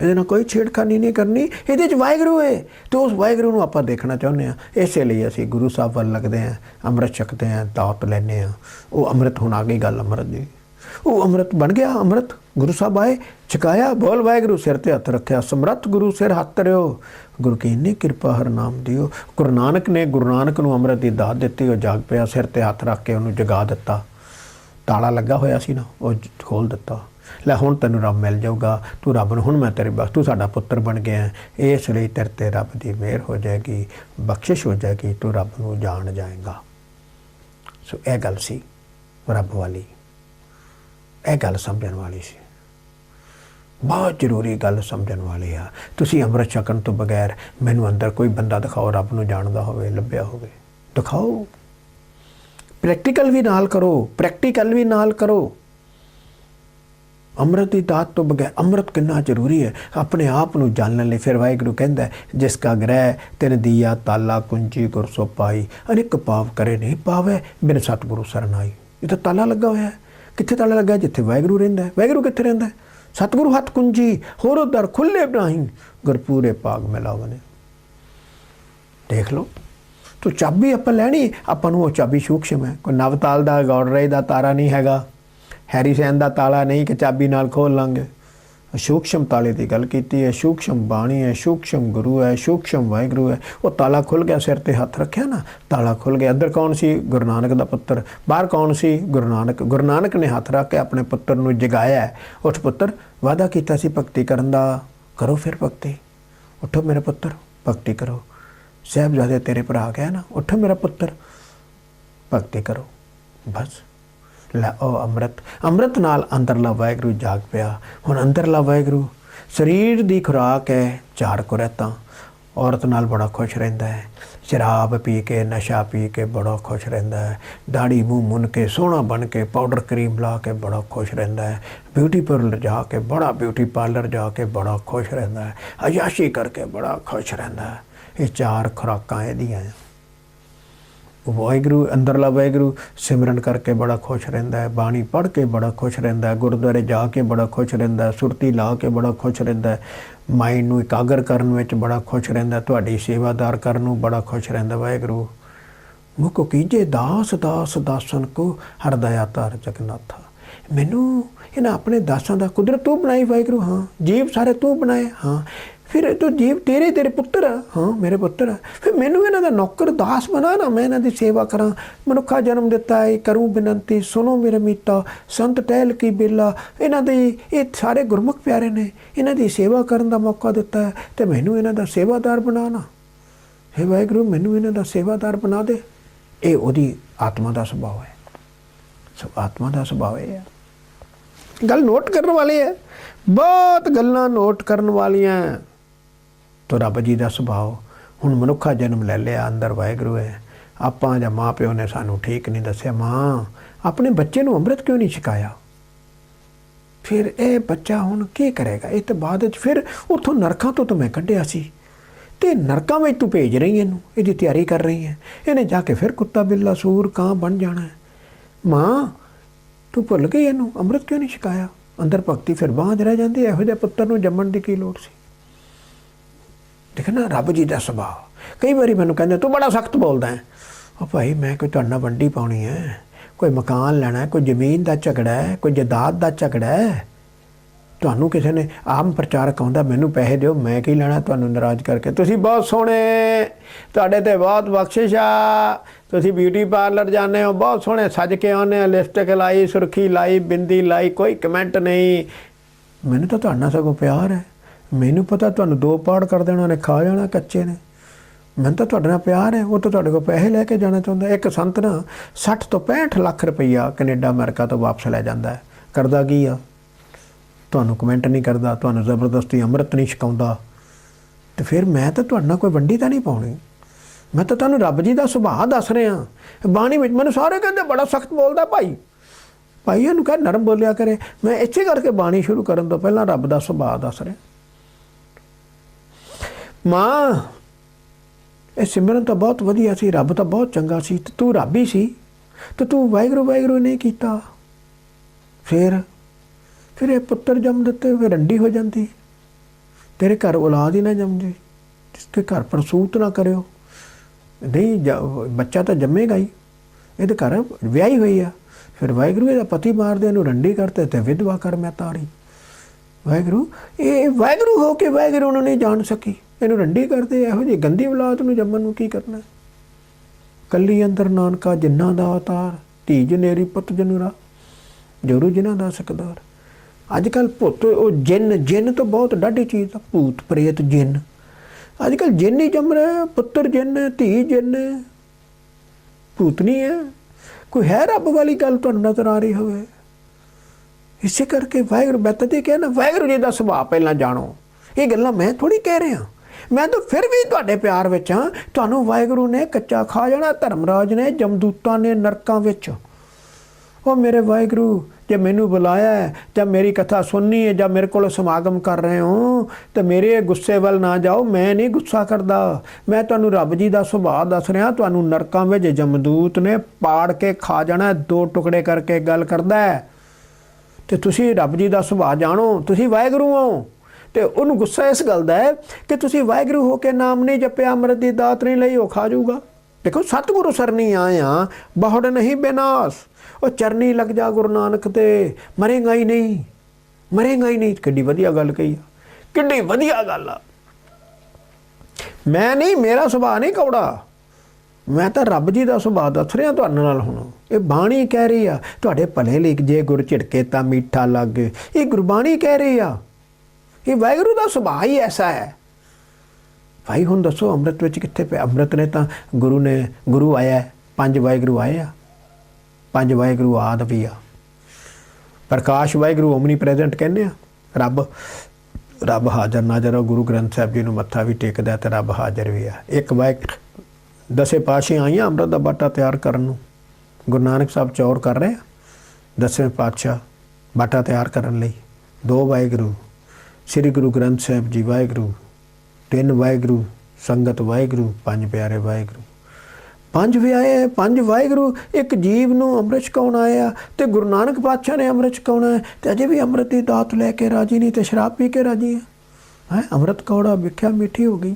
ਇਹਦੇ ਨਾਲ ਕੋਈ ਛੇੜਖਾਨੀ ਨਹੀਂ ਕਰਨੀ। ਇਹਦੇ ਚ ਵਾਹਿਗੁਰੂ ਹੈ ਤੇ ਉਸ ਵਾਹਿਗੁਰੂ ਨੂੰ ਆਪਾਂ ਦੇਖਣਾ ਚਾਹੁੰਦੇ ਆ ਇਸੇ ਲਈ ਅਸੀਂ ਗੁਰੂ ਸਾਹਿਬ ਵੱਲ ਲੱਗਦੇ ਆ ਅੰਮ੍ਰਿਤ ਛਕਦੇ ਆ ਦਾਤ ਲੈਨੇ ਆ ਉਹ ਅੰਮ੍ਰਿਤ ਹੁਣ ਆ ਗਈ ਗੱਲ ਅੰਮ੍ਰਿਤ ਦੀ। ਉਹ ਅੰਮ੍ਰਿਤ ਬਣ ਗਿਆ, ਅੰਮ੍ਰਿਤ। ਗੁਰੂ ਸਾਹਿਬ ਆਏ, ਛਕਾਇਆ, ਬੋਲ ਵਾਹਿਗੁਰੂ, ਸਿਰ ਤੇ ਹੱਥ ਰੱਖਿਆ। ਸਮਰੱਥ ਗੁਰੂ ਸਿਰ ਹੱਥ ਧਰਿਓ। ਗੁਰੂ ਕੀ ਇੰਨੀ ਕਿਰਪਾ ਹਰ ਨਾਮ ਦਿਓ। ਗੁਰੂ ਨਾਨਕ ਨੇ, ਗੁਰੂ ਨਾਨਕ ਨੂੰ ਅੰਮ੍ਰਿਤ ਦੀ ਦਾਤ ਦਿੱਤੀ, ਉਹ ਜਾਗ ਪਿਆ, ਸਿਰ ਤੇ ਹੱਥ ਰੱਖ ਕੇ ਉਹਨੂੰ ਜਗਾ ਦਿੱਤਾ। ਤਾਲਾ ਲੱਗਾ ਹੋਇਆ ਸੀ ਨਾ, ਉਹ ਜ- ਖੋਲ ਦਿੱਤਾ। ਲੈ ਹੁਣ ਤੈਨੂੰ ਰੱਬ ਮਿਲ ਜਾਊਗਾ, ਤੂੰ ਰੱਬ ਨੂੰ, ਹੁਣ ਮੈਂ ਤੇਰੇ ਬਖਸ਼ ਤੂੰ ਸਾਡਾ ਪੁੱਤਰ ਬਣ ਗਿਆ ਇਸ ਲਈ ਤੇਰੇ ਤੇ ਰੱਬ ਦੀ ਮਿਹਰ ਹੋ ਜਾਏਗੀ, ਬਖਸ਼ਿਸ਼ ਹੋ ਜਾਏਗੀ, ਤੂੰ ਰੱਬ ਨੂੰ ਜਾਣ ਜਾਏਗਾ। ਸੋ ਇਹ ਗੱਲ ਸੀ ਰੱਬ ਵਾਲੀ। ਇਹ ਗੱਲ ਸਮਝਣ ਵਾਲੀ ਸੀ। ਬਹੁਤ ਜ਼ਰੂਰੀ ਗੱਲ ਸਮਝਣ ਵਾਲੀ ਆ। ਤੁਸੀਂ ਅੰਮ੍ਰਿਤ ਛਕਣ ਤੋਂ ਬਗੈਰ ਮੈਨੂੰ ਅੰਦਰ ਕੋਈ ਬੰਦਾ ਦਿਖਾਓ, ਰੱਬ ਨੂੰ ਜਾਣਦਾ ਹੋਵੇ, ਲੱਭਿਆ ਹੋਵੇ। ਦਿਖਾਓ। ਪ੍ਰੈਕਟੀਕਲ ਵੀ ਨਾਲ ਕਰੋ ਪ੍ਰੈਕਟੀਕਲ ਵੀ ਨਾਲ ਕਰੋ। ਅੰਮ੍ਰਿਤ ਦੀ ਦਾਤ ਤੋਂ ਬਗੈਰ ਅੰਮ੍ਰਿਤ ਕਿੰਨਾ ਜ਼ਰੂਰੀ ਹੈ? ਆਪਣੇ ਆਪ ਨੂੰ ਜਾਣਨ ਲਈ ਫਿਰ ਵਾਹਿਗੁਰੂ ਕਹਿੰਦਾ ਜਿਸ ਕਾ ਗ੍ਰਹਿ ਤਿਨ ਦੀਆ ਤਾਲਾ ਕੁੰਜੀ ਗੁਰਸੋ ਪਾਈ ਅਨੇਕ ਪਾਪ ਕਰੇ ਨਹੀਂ ਪਾਵੇ, ਬਿਨ ਸਤਿਗੁਰੂ ਸਰਨਾਈ ਇਹ ਤਾਂ ਤਾਲਾ ਲੱਗਾ ਹੋਇਆ ਹੈ। ਕਿੱਥੇ ਤਾਲਾ ਲੱਗਾ? ਜਿੱਥੇ ਵਾਹਿਗੁਰੂ ਰਹਿੰਦਾ ਹੈ। ਵਾਹਿਗੁਰੂ ਕਿੱਥੇ ਰਹਿੰਦਾ ਹੈ? ਸਤਿਗੁਰੂ ਹੱਥ ਕੁੰਜੀ, ਹੋਰ ਦਰ ਖੁੱਲੇ ਨਹੀਂ ਗੁਰਪੂਰੇ ਪਾਗ ਮਿਲਾਵਨੇ ਦੇਖ ਲਓ, ਤੋ ਚਾਬੀ ਆਪਾਂ ਲੈਣੀ, ਆਪਾਂ ਨੂੰ ਉਹ ਚਾਬੀ ਸੂਖਸ਼ਮ ਹੈ। ਕੋਈ ਨਵਤਾਲ ਦਾ, ਗੌੜ ਰੇ ਦਾ ਤਾਰਾ ਨਹੀਂ ਹੈਗਾ। ਹੈਰੀ ਸੈਨ ਦਾ ਤਾਲਾ ਨਹੀਂ ਕਿ ਚਾਬੀ ਨਾਲ ਖੋਲ ਲਾਂਗੇ। ਸੂਖਸ਼ਮ ਤਾਲੇ ਦੀ ਗੱਲ ਕੀਤੀ ਹੈ, ਸੂਖਸ਼ਮ ਬਾਣੀ ਹੈ, ਸੂਖਸ਼ਮ ਗੁਰੂ ਹੈ, ਸੂਖਸ਼ਮ ਵਾਹਿਗੁਰੂ ਹੈ। ਉਹ ਤਾਲਾ ਖੁੱਲ ਗਿਆ, ਸਿਰ ਤੇ ਹੱਥ ਰੱਖਿਆ ਨਾ, ਤਾਲਾ ਖੁੱਲ ਗਿਆ। ਅੰਦਰ ਕੌਣ ਸੀ? ਗੁਰੂ ਨਾਨਕ ਦਾ ਪੁੱਤਰ। ਬਾਹਰ ਕੌਣ ਸੀ? ਗੁਰੂ ਨਾਨਕ। ਗੁਰੂ ਨਾਨਕ ਨੇ ਹੱਥ ਰੱਖ ਕੇ ਆਪਣੇ ਪੁੱਤਰ ਨੂੰ ਜਗਾਇਆ ਉੱਠ ਪੁੱਤਰ, ਵਾਅਦਾ ਕੀਤਾ ਸੀ ਭਗਤੀ ਕਰਨ ਦਾ। ਕਰੋ ਫਿਰ ਭਗਤੀ। ਉੱਠੋ ਮੇਰੇ ਪੁੱਤਰ, ਭਗਤੀ ਕਰੋ। ਸਾਹਿਬਜ਼ਾਦੇ ਤੇਰੇ ਭਰਾ ਗਿਆ ਨਾ, ਉੱਠੋ ਮੇਰਾ ਪੁੱਤਰ, ਭਗਤੀ ਕਰੋ। ਬਸ। ਲੈ ਉਹ ਅੰਮ੍ਰਿਤ। ਅੰਮ੍ਰਿਤ ਨਾਲ ਅੰਦਰਲਾ ਵਾਹਿਗੁਰੂ ਜਾਗ ਪਿਆ। ਹੁਣ ਅੰਦਰਲਾ ਵਾਹਿਗੁਰੂ, ਸਰੀਰ ਦੀ ਖੁਰਾਕ ਹੈ ਚਾਰ ਕੁਰਤਾਂ ਔਰਤ ਨਾਲ ਬੜਾ ਖੁਸ਼ ਰਹਿੰਦਾ ਹੈ। ਸ਼ਰਾਬ ਪੀ ਕੇ, ਨਸ਼ਾ ਪੀ ਕੇ ਬੜਾ ਖੁਸ਼ ਰਹਿੰਦਾ ਹੈ। ਦਾੜੀ ਮੂੰਹ ਮੁੰਨ ਕੇ, ਸੋਹਣਾ ਬਣ ਕੇ, ਪਾਊਡਰ ਕਰੀਮ ਲਾ ਕੇ ਬੜਾ ਖੁਸ਼ ਰਹਿੰਦਾ ਹੈ। ਬਿਊਟੀ ਪਾਰਲਰ ਜਾ ਕੇ, ਬੜਾ ਬਿਊਟੀ ਪਾਰਲਰ ਜਾ ਕੇ ਬੜਾ ਖੁਸ਼ ਰਹਿੰਦਾ ਹੈ। ਅਯਾਸ਼ੀ ਕਰਕੇ ਬੜਾ ਖੁਸ਼ ਰਹਿੰਦਾ ਹੈ। ਇਹ ਚਾਰ ਖੁਰਾਕਾਂ ਇਹਦੀਆਂ ਹੈ। ਵਾਹਿਗੁਰੂ, ਅੰਦਰਲਾ ਵਾਹਿਗੁਰੂ, ਸਿਮਰਨ ਕਰਕੇ ਬੜਾ ਖੁਸ਼ ਰਹਿੰਦਾ ਹੈ, ਬਾਣੀ ਪੜ੍ਹ ਕੇ ਬੜਾ ਖੁਸ਼ ਰਹਿੰਦਾ ਹੈ, ਗੁਰਦੁਆਰੇ ਜਾ ਕੇ ਬੜਾ ਖੁਸ਼ ਰਹਿੰਦਾ ਹੈ, ਸੁਰਤੀ ਲਾ ਕੇ ਬੜਾ ਖੁਸ਼ ਰਹਿੰਦਾ ਹੈ, ਮਾਈਂਡ ਨੂੰ ਇਕਾਗਰ ਕਰਨ ਵਿੱਚ ਬੜਾ ਖੁਸ਼ ਰਹਿੰਦਾ ਤੁਹਾਡੀ ਸੇਵਾਦਾਰ ਕਰਨ ਨੂੰ ਬੜਾ ਖੁਸ਼ ਰਹਿੰਦਾ ਵਾਹਿਗੁਰੂ। ਮੁਕੋ ਕੀਜੇ, ਦਾਸ ਦਾਸ, ਦਾਸਨ ਕੋ ਹਰਦਇਆ ਤਾਰ ਜਗਨਾਥਾ ਮੈਨੂੰ ਇਹਨਾਂ ਆਪਣੇ ਦਾਸਾਂ ਦਾ ਕੁਦਰਤ ਤੂੰ ਬਣਾਈ, ਵਾਹਿਗੁਰੂ, ਹਾਂ। ਜੀਵ ਸਾਰੇ ਤੂੰ ਬਣਾਏ, ਹਾਂ। ਫਿਰ ਤੂੰ ਜੀਵ ਤੇਰੇ ਤੇਰੇ ਪੁੱਤਰ ਆ। ਹਾਂ, ਮੇਰੇ ਪੁੱਤਰ ਆ। ਫਿਰ ਮੈਨੂੰ ਇਹਨਾਂ ਦਾ ਨੌਕਰ ਦਾਸ ਬਣਾ ਨਾ, ਮੈਂ ਇਹਨਾਂ ਦੀ ਸੇਵਾ ਕਰਾਂ। ਮਨੁੱਖਾ ਜਨਮ ਦਿੱਤਾ ਹੈ ਕਰੂੰ ਬੇਨੰਤੀ, ਸੁਣੋ ਮੇਰੇ ਮੀਤਾ, ਸੰਤ ਟਹਿਲ ਕੀ ਬੇਲਾ। ਇਹਨਾਂ ਦੇ ਇਹ ਸਾਰੇ ਗੁਰਮੁਖ ਪਿਆਰੇ ਨੇ, ਇਹਨਾਂ ਦੀ ਸੇਵਾ ਕਰਨ ਦਾ ਮੌਕਾ ਦਿੱਤਾ ਹੈ ਤੇ ਮੈਨੂੰ ਇਹਨਾਂ ਦਾ ਸੇਵਾਦਾਰ ਬਣਾ ਨਾ। ਹੈ ਵਾਹਿਗੁਰੂ, ਮੈਨੂੰ ਇਹਨਾਂ ਦਾ ਸੇਵਾਦਾਰ ਬਣਾ ਦੇ। ਇਹ ਉਹਦੀ ਆਤਮਾ ਦਾ ਸੁਭਾਅ ਹੈ। ਸੋ ਆਤਮਾ ਦਾ ਸੁਭਾਅ ਇਹ ਹੈ ਗੱਲ ਨੋਟ ਕਰਨ ਵਾਲੀ ਹੈ ਬਹੁਤ ਗੱਲਾਂ ਨੋਟ ਕਰਨ ਵਾਲੀਆਂ। ਤੋ ਰੱਬ ਜੀ ਦਾ ਸੁਭਾਅ। ਹੁਣ ਮਨੁੱਖਾ ਜਨਮ ਲੈ ਲਿਆ, ਅੰਦਰ ਵਾਹਿਗੁਰੂ ਹੈ। ਆਪਾਂ ਜਾਂ ਮਾਂ ਪਿਓ ਨੇ ਸਾਨੂੰ ਠੀਕ ਨਹੀਂ ਦੱਸਿਆ, ਮਾਂ, ਆਪਣੇ ਬੱਚੇ ਨੂੰ ਅੰਮ੍ਰਿਤ ਕਿਉਂ ਨਹੀਂ ਛਕਾਇਆ? ਫਿਰ ਇਹ ਬੱਚਾ ਹੁਣ ਕੀ ਕਰੇਗਾ? ਇਹ ਤਾਂ ਬਾਅਦ ਵਿੱਚ ਫਿਰ ਉਥੋਂ ਨਰਕਾਂ ਤੋਂ ਤਾਂ ਮੈਂ ਕੱਢਿਆ ਸੀ। ਤੇ ਨਰਕਾਂ ਵਿੱਚ ਤੂੰ ਭੇਜ ਰਹੀ ਇਹਨੂੰ, ਇਹਦੀ ਤਿਆਰੀ ਕਰ ਰਹੀ ਹੈ। ਇਹਨੇ ਜਾ ਕੇ ਫਿਰ ਕੁੱਤਾ, ਬਿੱਲਾ, ਸੂਰ, ਕਾਂ ਬਣ ਜਾਣਾ ਮਾਂ, ਤੂੰ ਭੁੱਲ ਗਈ ਇਹਨੂੰ, ਅੰਮ੍ਰਿਤ ਕਿਉਂ ਨਹੀਂ ਛਕਾਇਆ? ਅੰਦਰ ਭਗਤੀ ਫਿਰ ਬਾਂਝ ਰਹਿ ਜਾਂਦੀ ਇਹੋ ਜਿਹੇ ਪੁੱਤਰ ਨੂੰ ਜੰਮਣ ਦੀ ਕੀ ਲੋੜ ਸੀ? ਦੇਖਣਾ ਰੱਬ ਜੀ ਦਾ ਸੁਭਾਅ। ਕਈ ਵਾਰੀ ਮੈਨੂੰ ਕਹਿੰਦੇ, ਤੂੰ ਬੜਾ ਸਖਤ ਬੋਲਦਾ ਹੈ। ਉਹ ਭਾਈ, ਮੈਂ ਕੋਈ ਤੁਹਾਡੇ ਨਾਲ ਵੰਡੀ ਪਾਉਣੀ ਹੈ। ਕੋਈ ਮਕਾਨ ਲੈਣਾ ਕੋਈ ਜ਼ਮੀਨ ਦਾ ਝਗੜਾ ਹੈ, ਕੋਈ ਜਾਇਦਾਦ ਦਾ ਝਗੜਾ ਹੈ। ਤੁਹਾਨੂੰ ਕਿਸੇ ਨੇ ਆਮ ਪ੍ਰਚਾਰਕ ਆਉਂਦਾ, ਮੈਨੂੰ ਪੈਸੇ ਦਿਓ, ਮੈਂ ਕੀ ਲੈਣਾ? ਤੁਹਾਨੂੰ ਨਾਰਾਜ਼ ਕਰਕੇ, ਤੁਸੀਂ ਬਹੁਤ ਸੋਹਣੇ ਤੁਹਾਡੇ ਤੇ ਬਹੁਤ ਬਖਸ਼ਿਸ਼ ਆ। ਤੁਸੀਂ ਬਿਊਟੀ ਪਾਰਲਰ ਜਾਂਦੇ ਹੋ, ਬਹੁਤ ਸੋਹਣੇ ਸੱਜ ਕੇ ਆਉਂਦੇ ਹੋ ਲਿਪਸਟਿਕ ਲਾਈ, ਸੁਰਖੀ ਲਾਈ, ਬਿੰਦੀ ਲਾਈ, ਕੋਈ ਕਮੈਂਟ ਨਹੀਂ। ਮੈਨੂੰ ਤਾਂ ਤੁਹਾਡਾ ਸਗੋਂ ਪਿਆਰ ਹੈ। ਮੈਨੂੰ ਪਤਾ ਤੁਹਾਨੂੰ ਦੋ ਪਾੜ ਕਰ ਦੇਣਾ ਨੇ ਖਾ ਜਾਣਾ ਕੱਚੇ ਨੇ। ਮੈਨੂੰ ਤਾਂ ਤੁਹਾਡੇ ਨਾਲ ਪਿਆਰ ਹੈ, ਉਹ ਤਾਂ ਤੁਹਾਡੇ ਕੋਲ ਪੈਸੇ ਲੈ ਕੇ ਜਾਣਾ ਚਾਹੁੰਦਾ। ਇੱਕ ਸੰਤ ਨਾ 60 ਤੋਂ 65 ਲੱਖ ਰੁਪਈਆ ਕੈਨੇਡਾ, ਅਮਰੀਕਾ ਤੋਂ ਵਾਪਸ ਲੈ ਜਾਂਦਾ ਹੈ। ਕਰਦਾ ਕੀ ਆ? ਤੁਹਾਨੂੰ ਕਮੈਂਟ ਨਹੀਂ ਕਰਦਾ, ਤੁਹਾਨੂੰ ਜ਼ਬਰਦਸਤੀ ਅੰਮ੍ਰਿਤ ਨਹੀਂ ਛਕਾਉਂਦਾ। ਤੇ ਫਿਰ ਮੈਂ ਤਾਂ ਤੁਹਾਡੇ ਨਾਲ ਕੋਈ ਵੰਡੀ ਤਾਂ ਨਹੀਂ ਪਾਉਣੀ। ਮੈਂ ਤਾਂ ਤੁਹਾਨੂੰ ਰੱਬ ਜੀ ਦਾ ਸੁਭਾਅ ਦੱਸ ਰਿਹਾ। ਬਾਣੀ ਵਿੱਚ ਮੈਨੂੰ ਸਾਰੇ ਕਹਿੰਦੇ ਬੜਾ ਸਖਤ ਬੋਲਦਾ ਭਾਈ। ਭਾਈ ਇਹਨੂੰ ਕਹ ਨਰਮ ਬੋਲਿਆ ਕਰੇ। ਮੈਂ ਇੱਥੇ ਕਰਕੇ ਬਾਣੀ ਸ਼ੁਰੂ ਕਰਨ ਤੋਂ ਪਹਿਲਾਂ ਰੱਬ ਦਾ ਸੁਭਾਅ ਦੱਸ ਰਿਹਾ। ਮਾਂ, ਇਹ ਸਿਮਰਨ ਤਾਂ ਬਹੁਤ ਵਧੀਆ ਸੀ, ਰੱਬ ਤਾਂ ਬਹੁਤ ਚੰਗਾ ਸੀ, ਤੇ ਤੂੰ ਰੱਬ ਹੀ ਸੀ, ਤੇ ਤੂੰ ਵਾਹਿਗੁਰੂ ਵਾਹਿਗੁਰੂ ਨਹੀਂ ਕੀਤਾ। ਫਿਰ ਫਿਰ ਇਹ ਪੁੱਤਰ ਜੰਮ ਦਿੱਤੇ, ਫਿਰ ਰੰਡੀ ਹੋ ਜਾਂਦੀ। ਤੇਰੇ ਘਰ ਔਲਾਦ ਹੀ ਨਾ ਜੰਮ ਜੰਮਦੀ ਜਿਸਕੇ ਘਰ ਪ੍ਰਸੂਤ ਨਾ ਕਰਿਓ। ਨਹੀਂ, ਜ- ਬੱਚਾ ਤਾਂ ਜੰਮੇਗਾ ਹੀ। ਇਹਦੇ ਘਰ ਵਿਆਹੀ ਹੋਈ ਆ। ਫਿਰ ਵਾਹਿਗੁਰੂ ਇਹਦਾ ਪਤੀ ਮਾਰਦੇ, ਇਹਨੂੰ ਰੰਡੀ ਕਰਤੇ ਤੇ ਵਿਧਵਾ ਕਰ ਮੈਂ ਤਾਰੀ ਵਾਹਿਗੁਰੂ, ਇਹ ਵਾਹਿਗੁਰੂ ਹੋ ਕੇ ਵਾਹਿਗੁਰੂ ਨੂੰ ਨਹੀਂ ਜਾਣ ਸਕੀ। ਇਹਨੂੰ ਰੰਡੀ ਕਰਦੇ ਇਹੋ ਜਿਹੀ ਗੰਦੀ ਔਲਾਦ ਨੂੰ ਜੰਮਣ ਨੂੰ ਕੀ ਕਰਨਾ? ਕੱਲੀ ਅੰਦਰ ਨਾਨਕਾ ਜਿੰਨਾ ਦਾ ਅਵਤਾਰ, ਧੀ ਜਨੇਰੀ ਪੁੱਤ ਜਨੂਰਾ, ਜੋਰੂ ਜਿਨ੍ਹਾਂ ਦਾ ਸਕਦਾਰ। ਅੱਜ ਕੱਲ ਭੁੱਤ, ਉਹ ਜਿੰਨ ਜਿੰਨ ਤੋਂ ਬਹੁਤ ਡਾਢੀ ਚੀਜ਼ ਆ, ਭੂਤ, ਪ੍ਰੇਤ, ਜਿੰਨ। ਅੱਜ ਕੱਲ ਜਿੰਨ ਹੀ ਜੰਮ ਰਿਹਾ, ਪੁੱਤਰ ਜਿੰਨ, ਧੀ ਜਿੰਨ। ਭੂਤ ਨਹੀਂ ਹੈ। ਕੋਈ ਹੈ ਰੱਬ ਵਾਲੀ ਗੱਲ ਤੁਹਾਨੂੰ ਨਜ਼ਰ ਆ ਰਹੀ ਹੋਵੇ? ਇਸੇ ਕਰਕੇ ਵਾਹਿਗੁਰੂ ਬਤਤੇ ਕਿਹਾ ਨਾ, ਵਾਹਿਗੁਰੂ ਜੀ ਦਾ ਸੁਭਾਅ ਪਹਿਲਾਂ ਜਾਣੋ। ਇਹ ਗੱਲਾਂ ਮੈਂ ਥੋੜੀ ਕਹਿ ਰਿਹਾ। ਮੈਂ ਤਾਂ ਫਿਰ ਵੀ ਤੁਹਾਡੇ ਪਿਆਰ ਵਿੱਚ ਹਾਂ। ਤੁਹਾਨੂੰ ਵਾਹਿਗੁਰੂ ਨੇ ਕੱਚਾ ਖਾ ਜਾਣਾ, ਧਰਮਰਾਜ ਨੇ, ਜਮਦੂਤਾਂ ਨੇ ਨਰਕਾਂ ਵਿੱਚ। ਉਹ ਮੇਰੇ ਵਾਹਿਗੁਰੂ, ਜੇ ਮੈਨੂੰ ਬੁਲਾਇਆ ਹੈ, ਜਾਂ ਮੇਰੀ ਕਥਾ ਸੁਣਨੀ ਹੈ, ਜਾਂ ਮੇਰੇ ਕੋਲ ਸਮਾਗਮ ਕਰ ਰਹੇ ਹੋ, ਤੇ ਮੇਰੇ ਗੁੱਸੇ ਵੱਲ ਨਾ ਜਾਓ, ਮੈਂ ਨਹੀਂ ਗੁੱਸਾ ਕਰਦਾ। ਮੈਂ ਤੁਹਾਨੂੰ ਰੱਬ ਜੀ ਦਾ ਸੁਭਾਅ ਦੱਸ ਰਿਹਾ, ਤੁਹਾਨੂੰ ਨਰਕਾਂ ਵਿੱਚ ਜਮਦੂਤ ਨੇ ਪਾੜ ਕੇ ਖਾ ਜਾਣਾ ਦੋ ਟੁਕੜੇ ਕਰਕੇ ਗੱਲ ਕਰਦਾ ਹੈ। ਤੇ ਤੁਸੀਂ ਰੱਬ ਜੀ ਦਾ ਸੁਭਾਅ ਜਾਣੋ, ਤੁਸੀਂ ਵਾਹਿਗੁਰੂ ਹੋ। ਤੇ ਉਹਨੂੰ ਗੁੱਸਾ ਇਸ ਗੱਲ ਦਾ ਹੈ ਕਿ ਤੁਸੀਂ ਵਾਹਿਗੁਰੂ ਹੋ ਕੇ ਨਾਮ ਨਹੀਂ ਜਪਿਆ, ਅੰਮ੍ਰਿਤ ਦੀ ਦਾਤ ਨਹੀਂ ਲਈ, ਉਹ ਖਾ ਜਾਊਗਾ। ਦੇਖੋ, ਸਤਿਗੁਰੂ ਸਰਨੀ ਆਇਆ ਬਹੁੜ ਨਹੀਂ ਬਿਨਾਸ਼। ਉਹ ਚਰਨੀ ਲੱਗ ਜਾ ਗੁਰੂ ਨਾਨਕ ਤੇ, ਮਰੇਗਾ ਹੀ ਨਹੀਂ, ਮਰੇਗਾ ਹੀ ਨਹੀਂ। ਕਿੱਡੀ ਵਧੀਆ ਗੱਲ ਕਹੀ ਆ, ਕਿੱਡੀ ਵਧੀਆ ਗੱਲ ਆ। ਮੈਂ ਨਹੀਂ, ਮੇਰਾ ਸੁਭਾਅ ਨਹੀਂ ਕੌੜਾ। ਮੈਂ ਤਾਂ ਰੱਬ ਜੀ ਦਾ ਸੁਭਾਅ ਦੱਸ ਰਿਹਾ ਤੁਹਾਡੇ ਨਾਲ ਹੁਣ। ਇਹ ਬਾਣੀ ਕਹਿ ਰਹੀ ਆ, ਤੁਹਾਡੇ ਭਲੇ ਲਈ ਜੇ ਗੁਰ ਝਿੜਕੇ ਤਾਂ ਮਿੱਠਾ ਲੱਗੇ। ਇਹ ਗੁਰਬਾਣੀ ਕਹਿ ਰਹੀ ਆ। ਇਹ ਵਾਹਿਗੁਰੂ ਦਾ ਸੁਭਾਅ ਹੀ ਐਸਾ ਹੈ। ਭਾਈ, ਹੁਣ ਦੱਸੋ ਅੰਮ੍ਰਿਤ ਵਿੱਚ ਕਿੱਥੇ ਪਿਆ? ਅੰਮ੍ਰਿਤ ਨੇ ਤਾਂ ਗੁਰੂ ਨੇ, ਗੁਰੂ ਆਇਆ ਪੰਜ ਵਾਹਿਗੁਰੂ ਆਏ ਆ। ਪੰਜ ਵਾਹਿਗੁਰੂ ਆਦ ਵੀ ਆ। ਪ੍ਰਕਾਸ਼ ਵਾਹਿਗੁਰੂ ਓਮਨੀ ਪ੍ਰੈਜ਼ੈਂਟ ਕਹਿੰਦੇ ਆ, ਰੱਬ ਰੱਬ ਹਾਜ਼ਰ ਨਾਜ਼ਰ ਉਹ ਗੁਰੂ ਗ੍ਰੰਥ ਸਾਹਿਬ ਜੀ ਨੂੰ ਮੱਥਾ ਵੀ ਟੇਕਦਾ ਤੇ ਰੱਬ ਹਾਜ਼ਰ ਵੀ ਆ। ਇੱਕ ਵਾਹਿਗੁਰੂ ਦਸੇ ਪਾਸ਼ੇ ਆਈਆਂ ਅੰਮ੍ਰਿਤ ਦਾ ਬਾਟਾ ਤਿਆਰ ਕਰਨ ਨੂੰ। ਗੁਰੂ ਨਾਨਕ ਸਾਹਿਬ ਚੌਰ ਕਰ ਰਹੇ ਆ, ਦਸਵੇਂ ਪਾਤਸ਼ਾਹ ਬਾਟਾ ਤਿਆਰ ਕਰਨ ਲਈ। ਦੋ ਵਾਹਿਗੁਰੂ ਸ੍ਰੀ ਗੁਰੂ ਗ੍ਰੰਥ ਸਾਹਿਬ ਜੀ ਵਾਹਿਗੁਰੂ, ਤਿੰਨ ਵਾਹਿਗੁਰੂ, ਸੰਗਤ ਵਾਹਿਗੁਰੂ, ਪੰਜ ਪਿਆਰੇ ਵਾਹਿਗੁਰੂ। ਪੰਜ ਵਿਆਏ ਪੰਜ ਵਾਹਿਗੁਰੂ, ਇੱਕ ਜੀਵ ਨੂੰ ਅੰਮ੍ਰਿਤ ਛਕਾਉਣ ਆਇਆ ਤੇ ਗੁਰੂ ਨਾਨਕ ਪਾਤਸ਼ਾਹ ਨੇ ਅੰਮ੍ਰਿਤ ਛਕਾਉਣਾ ਹੈ ਤੇ ਅਜੇ ਵੀ ਅੰਮ੍ਰਿਤ ਦੀ ਦਾਤ ਲੈ ਕੇ ਰਾਜੀ ਨਹੀਂ ਤੇ ਸ਼ਰਾਬ ਪੀ ਕੇ ਰਾਜੀ ਹੈ ਹੈ, ਅੰਮ੍ਰਿਤ ਕੌੜਾ ਵਿਖਿਆ ਮਿੱਠੀ ਹੋ ਗਈ।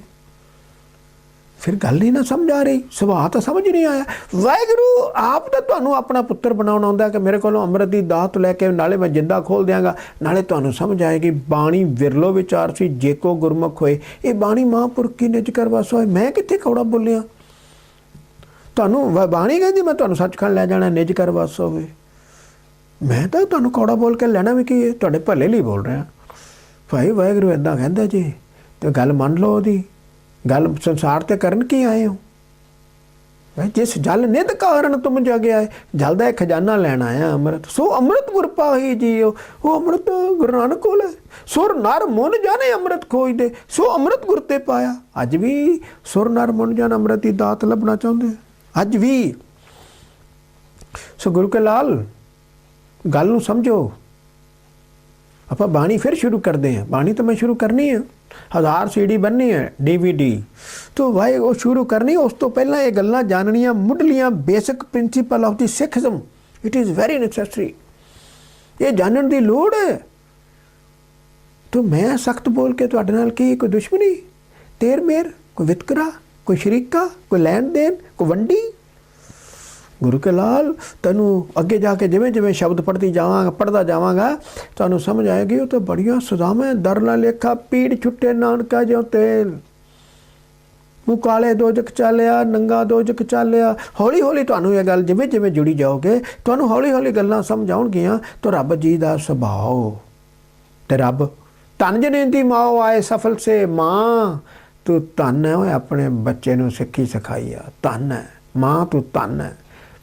ਫਿਰ ਗੱਲ ਹੀ ਨਾ ਸਮਝ ਆ ਰਹੀ, ਸੁਭਾਅ ਤਾਂ ਸਮਝ ਨਹੀਂ ਆਇਆ। ਵਾਹਿਗੁਰੂ, ਆਪ ਤਾਂ ਤੁਹਾਨੂੰ ਆਪਣਾ ਪੁੱਤਰ ਬਣਾਉਣਾ ਹੁੰਦਾ ਕਿ ਮੇਰੇ ਕੋਲੋਂ ਅੰਮ੍ਰਿਤ ਦੀ ਦਾਤ ਲੈ ਕੇ ਨਾਲੇ ਮੈਂ ਜਿੰਦਾ ਖੋਲ ਦਿਆਂਗਾ। ਨਾਲੇ ਤੁਹਾਨੂੰ ਸਮਝ ਆਏਗੀ, ਬਾਣੀ ਵਿਰਲੋ ਵਿਚਾਰ ਸੀ ਜੇਕੋ ਗੁਰਮੁਖ ਹੋਏ। ਇਹ ਬਾਣੀ ਮਹਾਂਪੁਰਖ ਕੀ ਨਿਜ ਕਰਵਾਸ ਹੋਏ, ਮੈਂ ਕਿੱਥੇ ਕੌੜਾ ਬੋਲਿਆ? ਤੁਹਾਨੂੰ ਵਾ- ਬਾਣੀ ਕਹਿੰਦੀ, ਮੈਂ ਤੁਹਾਨੂੰ ਸੱਚਖੰਡ ਲੈ ਜਾਣਾ, ਨਿਜ ਕਰਵਾਸ ਹੋਵੇ। ਮੈਂ ਤਾਂ ਤੁਹਾਨੂੰ ਕੌੜਾ ਬੋਲ ਕੇ ਲੈਣਾ ਵੀ ਕੀ ਤੁਹਾਡੇ ਭਲੇ ਲਈ ਬੋਲ ਰਿਹਾ। ਭਾਈ ਵਾਹਿਗੁਰੂ ਇਦਾਂ ਕਹਿੰਦਾ ਜੀ, ਤੇ ਗੱਲ ਮੰਨ ਲਓ ਉਹਦੀ। ਗੱਲ ਸੰਸਾਰ ਤੇ ਕਰਨ ਕੀ ਆਏ ਹੋ? ਭਾਈ, ਜਿਸ ਜਲ ਨਿਧ ਕਾਰਨ ਤੁਮ ਜਗਿਆ ਹੈ, ਜਲ ਦਾ ਇਹ ਖਜ਼ਾਨਾ ਲੈਣ ਆਇਆ ਅੰਮ੍ਰਿਤ। ਸੋ ਅੰਮ੍ਰਿਤ ਗੁਰ ਪਾਹੀ ਜੀਓ, ਉਹ ਅੰਮ੍ਰਿਤ ਗੁਰੂ ਨਾਨਕ ਕੋਲ ਹੈ। ਸੁਰ ਨਰ ਮਨ ਜਾਣੇ ਅੰਮ੍ਰਿਤ ਖੋਜਦੇ, ਸੋ ਅੰਮ੍ਰਿਤ ਗੁਰ ਤੇ ਪਾਇਆ। ਅੱਜ ਵੀ ਸੁਰ ਨਰ ਮਨ ਜਾਣ ਅੰਮ੍ਰਿਤ ਦੀ ਦਾਤ ਲੱਭਣਾ ਚਾਹੁੰਦੇ ਅੱਜ ਵੀ ਸੋ ਗੁਰੂ ਕੇ ਲਾਲ, ਗੱਲ ਨੂੰ ਸਮਝੋ। ਆਪਾਂ ਬਾਣੀ ਫਿਰ ਸ਼ੁਰੂ ਕਰਦੇ ਹਾਂ। ਬਾਣੀ ਤਾਂ ਮੈਂ ਸ਼ੁਰੂ ਕਰਨੀ ਹੈ ਹਜ਼ਾਰ ਸੀਡੀ ਬੰਨੀ ਹੈ ਡੀਵੀਡੀ ਤੋਂ ਭਾਈ, ਉਹ ਸ਼ੁਰੂ ਕਰਨੀ, ਉਸ ਤੋਂ ਪਹਿਲਾਂ ਇਹ ਗੱਲਾਂ ਜਾਣਨੀਆਂ ਮੁੱਢਲੀਆਂ basic principle of the Sikhism it is very necessary ਇਹ ਜਾਣਨ ਦੀ ਲੋੜ ਹੈ। ਤੋ ਮੈਂ ਸਖਤ ਬੋਲ ਕੇ ਤੁਹਾਡੇ ਨਾਲ ਕੀ, ਕੋਈ ਦੁਸ਼ਮਣੀ? ਤੇਰ ਮੇਰ, ਕੋਈ ਵਿਤਕਰਾ, ਕੋਈ ਸ਼ਰੀਕਾ, ਕੋਈ ਲੈਣ ਦੇਣ, ਕੋਈ ਵੰਡੀ? ਗੁਰੂ ਕੇ ਲਾਲ, ਤੈਨੂੰ ਅੱਗੇ ਜਾ ਕੇ ਜਿਵੇਂ ਜਿਵੇਂ ਸ਼ਬਦ ਪੜ੍ਹਦੀ ਜਾਵਾਂਗਾ, ਪੜ੍ਹਦਾ ਜਾਵਾਂਗਾ, ਤੁਹਾਨੂੰ ਸਮਝ ਆਏਗੀ, ਉਹ ਤਾਂ ਬੜੀਆਂ ਸਜ਼ਾਵਾਂ ਦਰਲਾ ਲੇਖਾ, ਪੀੜ ਛੁੱਟੇ ਨਾਨਕਾ ਜਿਉ ਤੇਲ। ਮੂੰ ਕਾਲੇ ਦੋਜਕ ਚਾਲਿਆ, ਨੰਗਾ ਦੋਜਕ ਚਾਲਿਆ। ਹੌਲੀ ਹੌਲੀ ਤੁਹਾਨੂੰ ਇਹ ਗੱਲ ਜਿਵੇਂ ਜਿਵੇਂ ਜੁੜੀ ਜਾਓਗੇ, ਤੁਹਾਨੂੰ ਹੌਲੀ ਹੌਲੀ ਗੱਲਾਂ ਸਮਝ ਆਉਣਗੀਆਂ, ਤਾਂ ਰੱਬ ਜੀ ਦਾ ਸੁਭਾਅ। ਤੇ ਰੱਬ, ਧਨ ਜਨੇ ਦੀ ਮਾਂ ਆਏ ਸਫਲ ਸੇ ਮਾਂ, ਤੂੰ ਧਨ ਹੈ ਓਏ ਆਪਣੇ ਬੱਚੇ ਨੂੰ ਸਿੱਖੀ ਸਿਖਾਈ ਆ, ਧਨ ਹੈ ਮਾਂ ਤੂੰ ਧਨ ਹੈ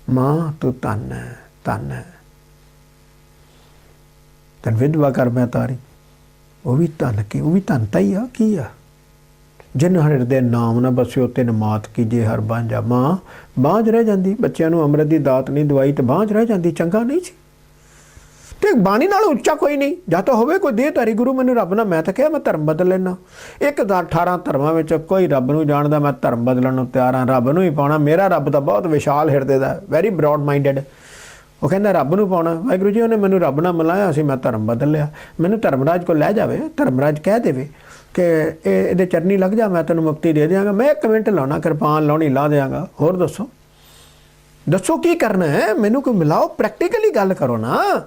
ਮਾਂ ਤੂੰ ਧਨ ਹੈ ਧਨ ਹੈ। ਤਨ ਵਿਧਵਾ ਕਰ ਮੈਂ ਤਾਰੀ। ਉਹ ਵੀ ਧਨ ਕੀ, ਉਹ ਵੀ ਧਨ ਤਾਂ ਹੀ ਆ, ਕੀ ਆ? ਜਿਨ ਹਿਰਦੇ ਨਾਮ ਨਾ ਬਸਿਓ, ਤਿਨ ਮਾਤ ਕੀਜੇ ਹਰ ਬਾਂਝਾ। ਮਾਂ, ਬਾਂਝ ਰਹਿ ਜਾਂਦੀ। ਬੱਚਿਆਂ ਨੂੰ ਅੰਮ੍ਰਿਤ ਦੀ ਦਾਤ ਨਹੀਂ ਦਵਾਈ ਤੇ ਬਾਂਝ ਰਹਿ ਜਾਂਦੀ, ਚੰਗਾ ਨਹੀਂ ਸੀ? ਤੇ ਬਾਣੀ ਨਾਲ ਉੱਚਾ ਕੋਈ ਨਹੀਂ। ਜਾਂ ਤਾਂ ਹੋਵੇ ਕੋਈ ਦੇਹ ਧਾਰੀ ਗੁਰੂ, ਮੈਨੂੰ ਰੱਬ ਨਾਲ ਮੈਂ ਤਾਂ ਕਿਹਾ ਮੈਂ ਧਰਮ ਬਦਲ ਲੈਣਾ ਇੱਕ ਦਾ 18 ਧਰਮਾਂ ਵਿੱਚ ਕੋਈ ਰੱਬ ਨੂੰ ਜਾਣਦਾ, ਮੈਂ ਧਰਮ ਬਦਲਣ ਨੂੰ ਤਿਆਰ ਹਾਂ, ਰੱਬ ਨੂੰ ਹੀ ਪਾਉਣਾ। ਮੇਰਾ ਰੱਬ ਤਾਂ ਬਹੁਤ ਵਿਸ਼ਾਲ ਹਿਰਦੇ ਦਾ ਵੈਰੀ ਬ੍ਰੌਡ ਮਾਈਂਡਡ ਉਹ ਕਹਿੰਦਾ, ਰੱਬ ਨੂੰ ਪਾਉਣਾ। ਵਾਹਿਗੁਰੂ ਜੀ, ਉਹਨੇ ਮੈਨੂੰ ਰੱਬ ਨਾਲ ਮਿਲਾਇਆ ਸੀ ਮੈਂ ਧਰਮ ਬਦਲ ਲਿਆ ਮੈਨੂੰ ਧਰਮਰਾਜ ਕੋਲ ਲੈ ਜਾਵੇ, ਧਰਮਰਾਜ ਕਹਿ ਦੇਵੇ ਕਿ ਇਹ ਇਹਦੇ ਚਰਨੀ ਲੱਗ ਜਾ, ਮੈਂ ਤੈਨੂੰ ਮੁਕਤੀ ਦੇ ਦਿਆਂਗਾ। ਮੈਂ ਇੱਕ ਮਿੰਟ ਲਾਉਣਾ, ਕਿਰਪਾਨ ਲਾਉਣੀ, ਲਾ ਦਿਆਂਗਾ। ਹੋਰ ਦੱਸੋ? ਦੱਸੋ ਕੀ ਕਰਨਾ ਹੈ? ਮੈਨੂੰ ਕੋਈ ਮਿਲਾਓ ਪ੍ਰੈਕਟੀਕਲੀ ਗੱਲ ਕਰੋ ਨਾ।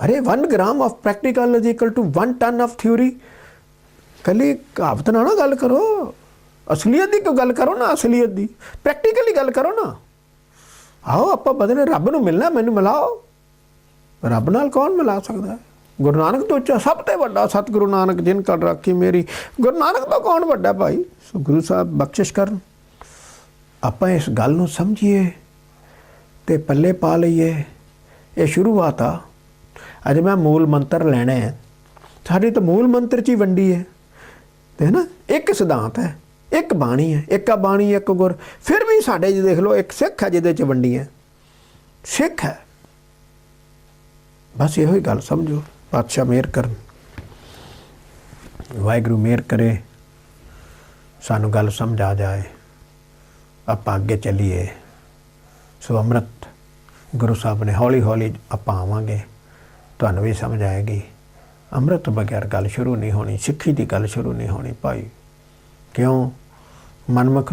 ਅਰੇ 1 gram of practical is equal to 1 ton of theory ਕੱਲੀ ਕਹਾਵਤ ਨਾਲ ਨਾ ਗੱਲ ਕਰੋ ਅਸਲੀਅਤ ਦੀ ਕੋਈ ਗੱਲ ਕਰੋ ਨਾ ਅਸਲੀਅਤ ਦੀ ਪ੍ਰੈਕਟੀਕਲੀ ਗੱਲ ਕਰੋ ਨਾ ਆਓ ਆਪਾਂ ਬਦਲੇ ਰੱਬ ਨੂੰ ਮਿਲਣਾ ਮੈਨੂੰ ਮਿਲਾਓ ਰੱਬ ਨਾਲ ਕੌਣ ਮਿਲਾ ਸਕਦਾ ਹੈ ਗੁਰੂ ਨਾਨਕ ਤੋਂ ਉੱਚਾ ਸਭ ਤੋਂ ਵੱਡਾ ਸਤਿਗੁਰੂ ਨਾਨਕ ਜਿਨ ਕਲ ਰੱਖੀ ਮੇਰੀ ਗੁਰੂ ਨਾਨਕ ਤੋਂ ਕੌਣ ਵੱਡਾ ਭਾਈ ਸੋ ਗੁਰੂ ਸਾਹਿਬ ਬਖਸ਼ਿਸ਼ ਕਰਨ ਆਪਾਂ ਇਸ ਗੱਲ ਨੂੰ ਸਮਝੀਏ ਤੇ ਪੱਲੇ ਪਾ ਲਈਏ ਇਹ ਸ਼ੁਰੂਆਤ ਆ ਅੱਜ ਮੈਂ ਮੂਲ ਮੰਤਰ ਲੈਣਾ ਹੈ। ਸਾਡੀ ਤਾਂ ਮੂਲ ਮੰਤਰ ਚ ਹੀ ਵੰਡੀ ਹੈ। ਤੇ ਨਾ ਇੱਕ ਸਿਧਾਂਤ ਹੈ, ਇੱਕ ਬਾਣੀ ਹੈ, ਇੱਕ ਆ ਬਾਣੀ, ਇੱਕ ਗੁਰ। ਫਿਰ ਵੀ ਸਾਡੇ ਜੀ ਦੇਖ ਲਓ, ਇੱਕ ਸਿੱਖ ਹੈ ਜਿਹਦੇ ਚ ਵੰਡੀ ਹੈ। ਸਿੱਖ ਹੈ। ਬਸ ਇਹੋ ਹੀ ਗੱਲ ਸਮਝੋ ਪਾਤਸ਼ਾਹ ਮਿਹਰ ਕਰਨ। ਵਾਹਿਗੁਰੂ ਮਿਹਰ ਕਰੇ, ਸਾਨੂੰ ਗੱਲ ਸਮਝ ਆ ਜਾਏ। ਆਪਾਂ ਅੱਗੇ ਚੱਲੀਏ। ਸੋ ਅੰਮ੍ਰਿਤ ਗੁਰੂ ਸਾਹਿਬ ਨੇ ਹੌਲੀ ਹੌਲੀ ਆਪਾਂ ਆਵਾਂਗੇ। ਤੁਹਾਨੂੰ ਵੀ ਸਮਝ ਆਏਗੀ। ਅੰਮ੍ਰਿਤ ਬਗੈਰ ਗੱਲ ਸ਼ੁਰੂ ਨਹੀਂ ਹੋਣੀ, ਸਿੱਖੀ ਦੀ ਗੱਲ ਸ਼ੁਰੂ ਨਹੀਂ ਹੋਣੀ, ਭਾਈ। ਕਿਉਂ? ਮਨਮੁਖ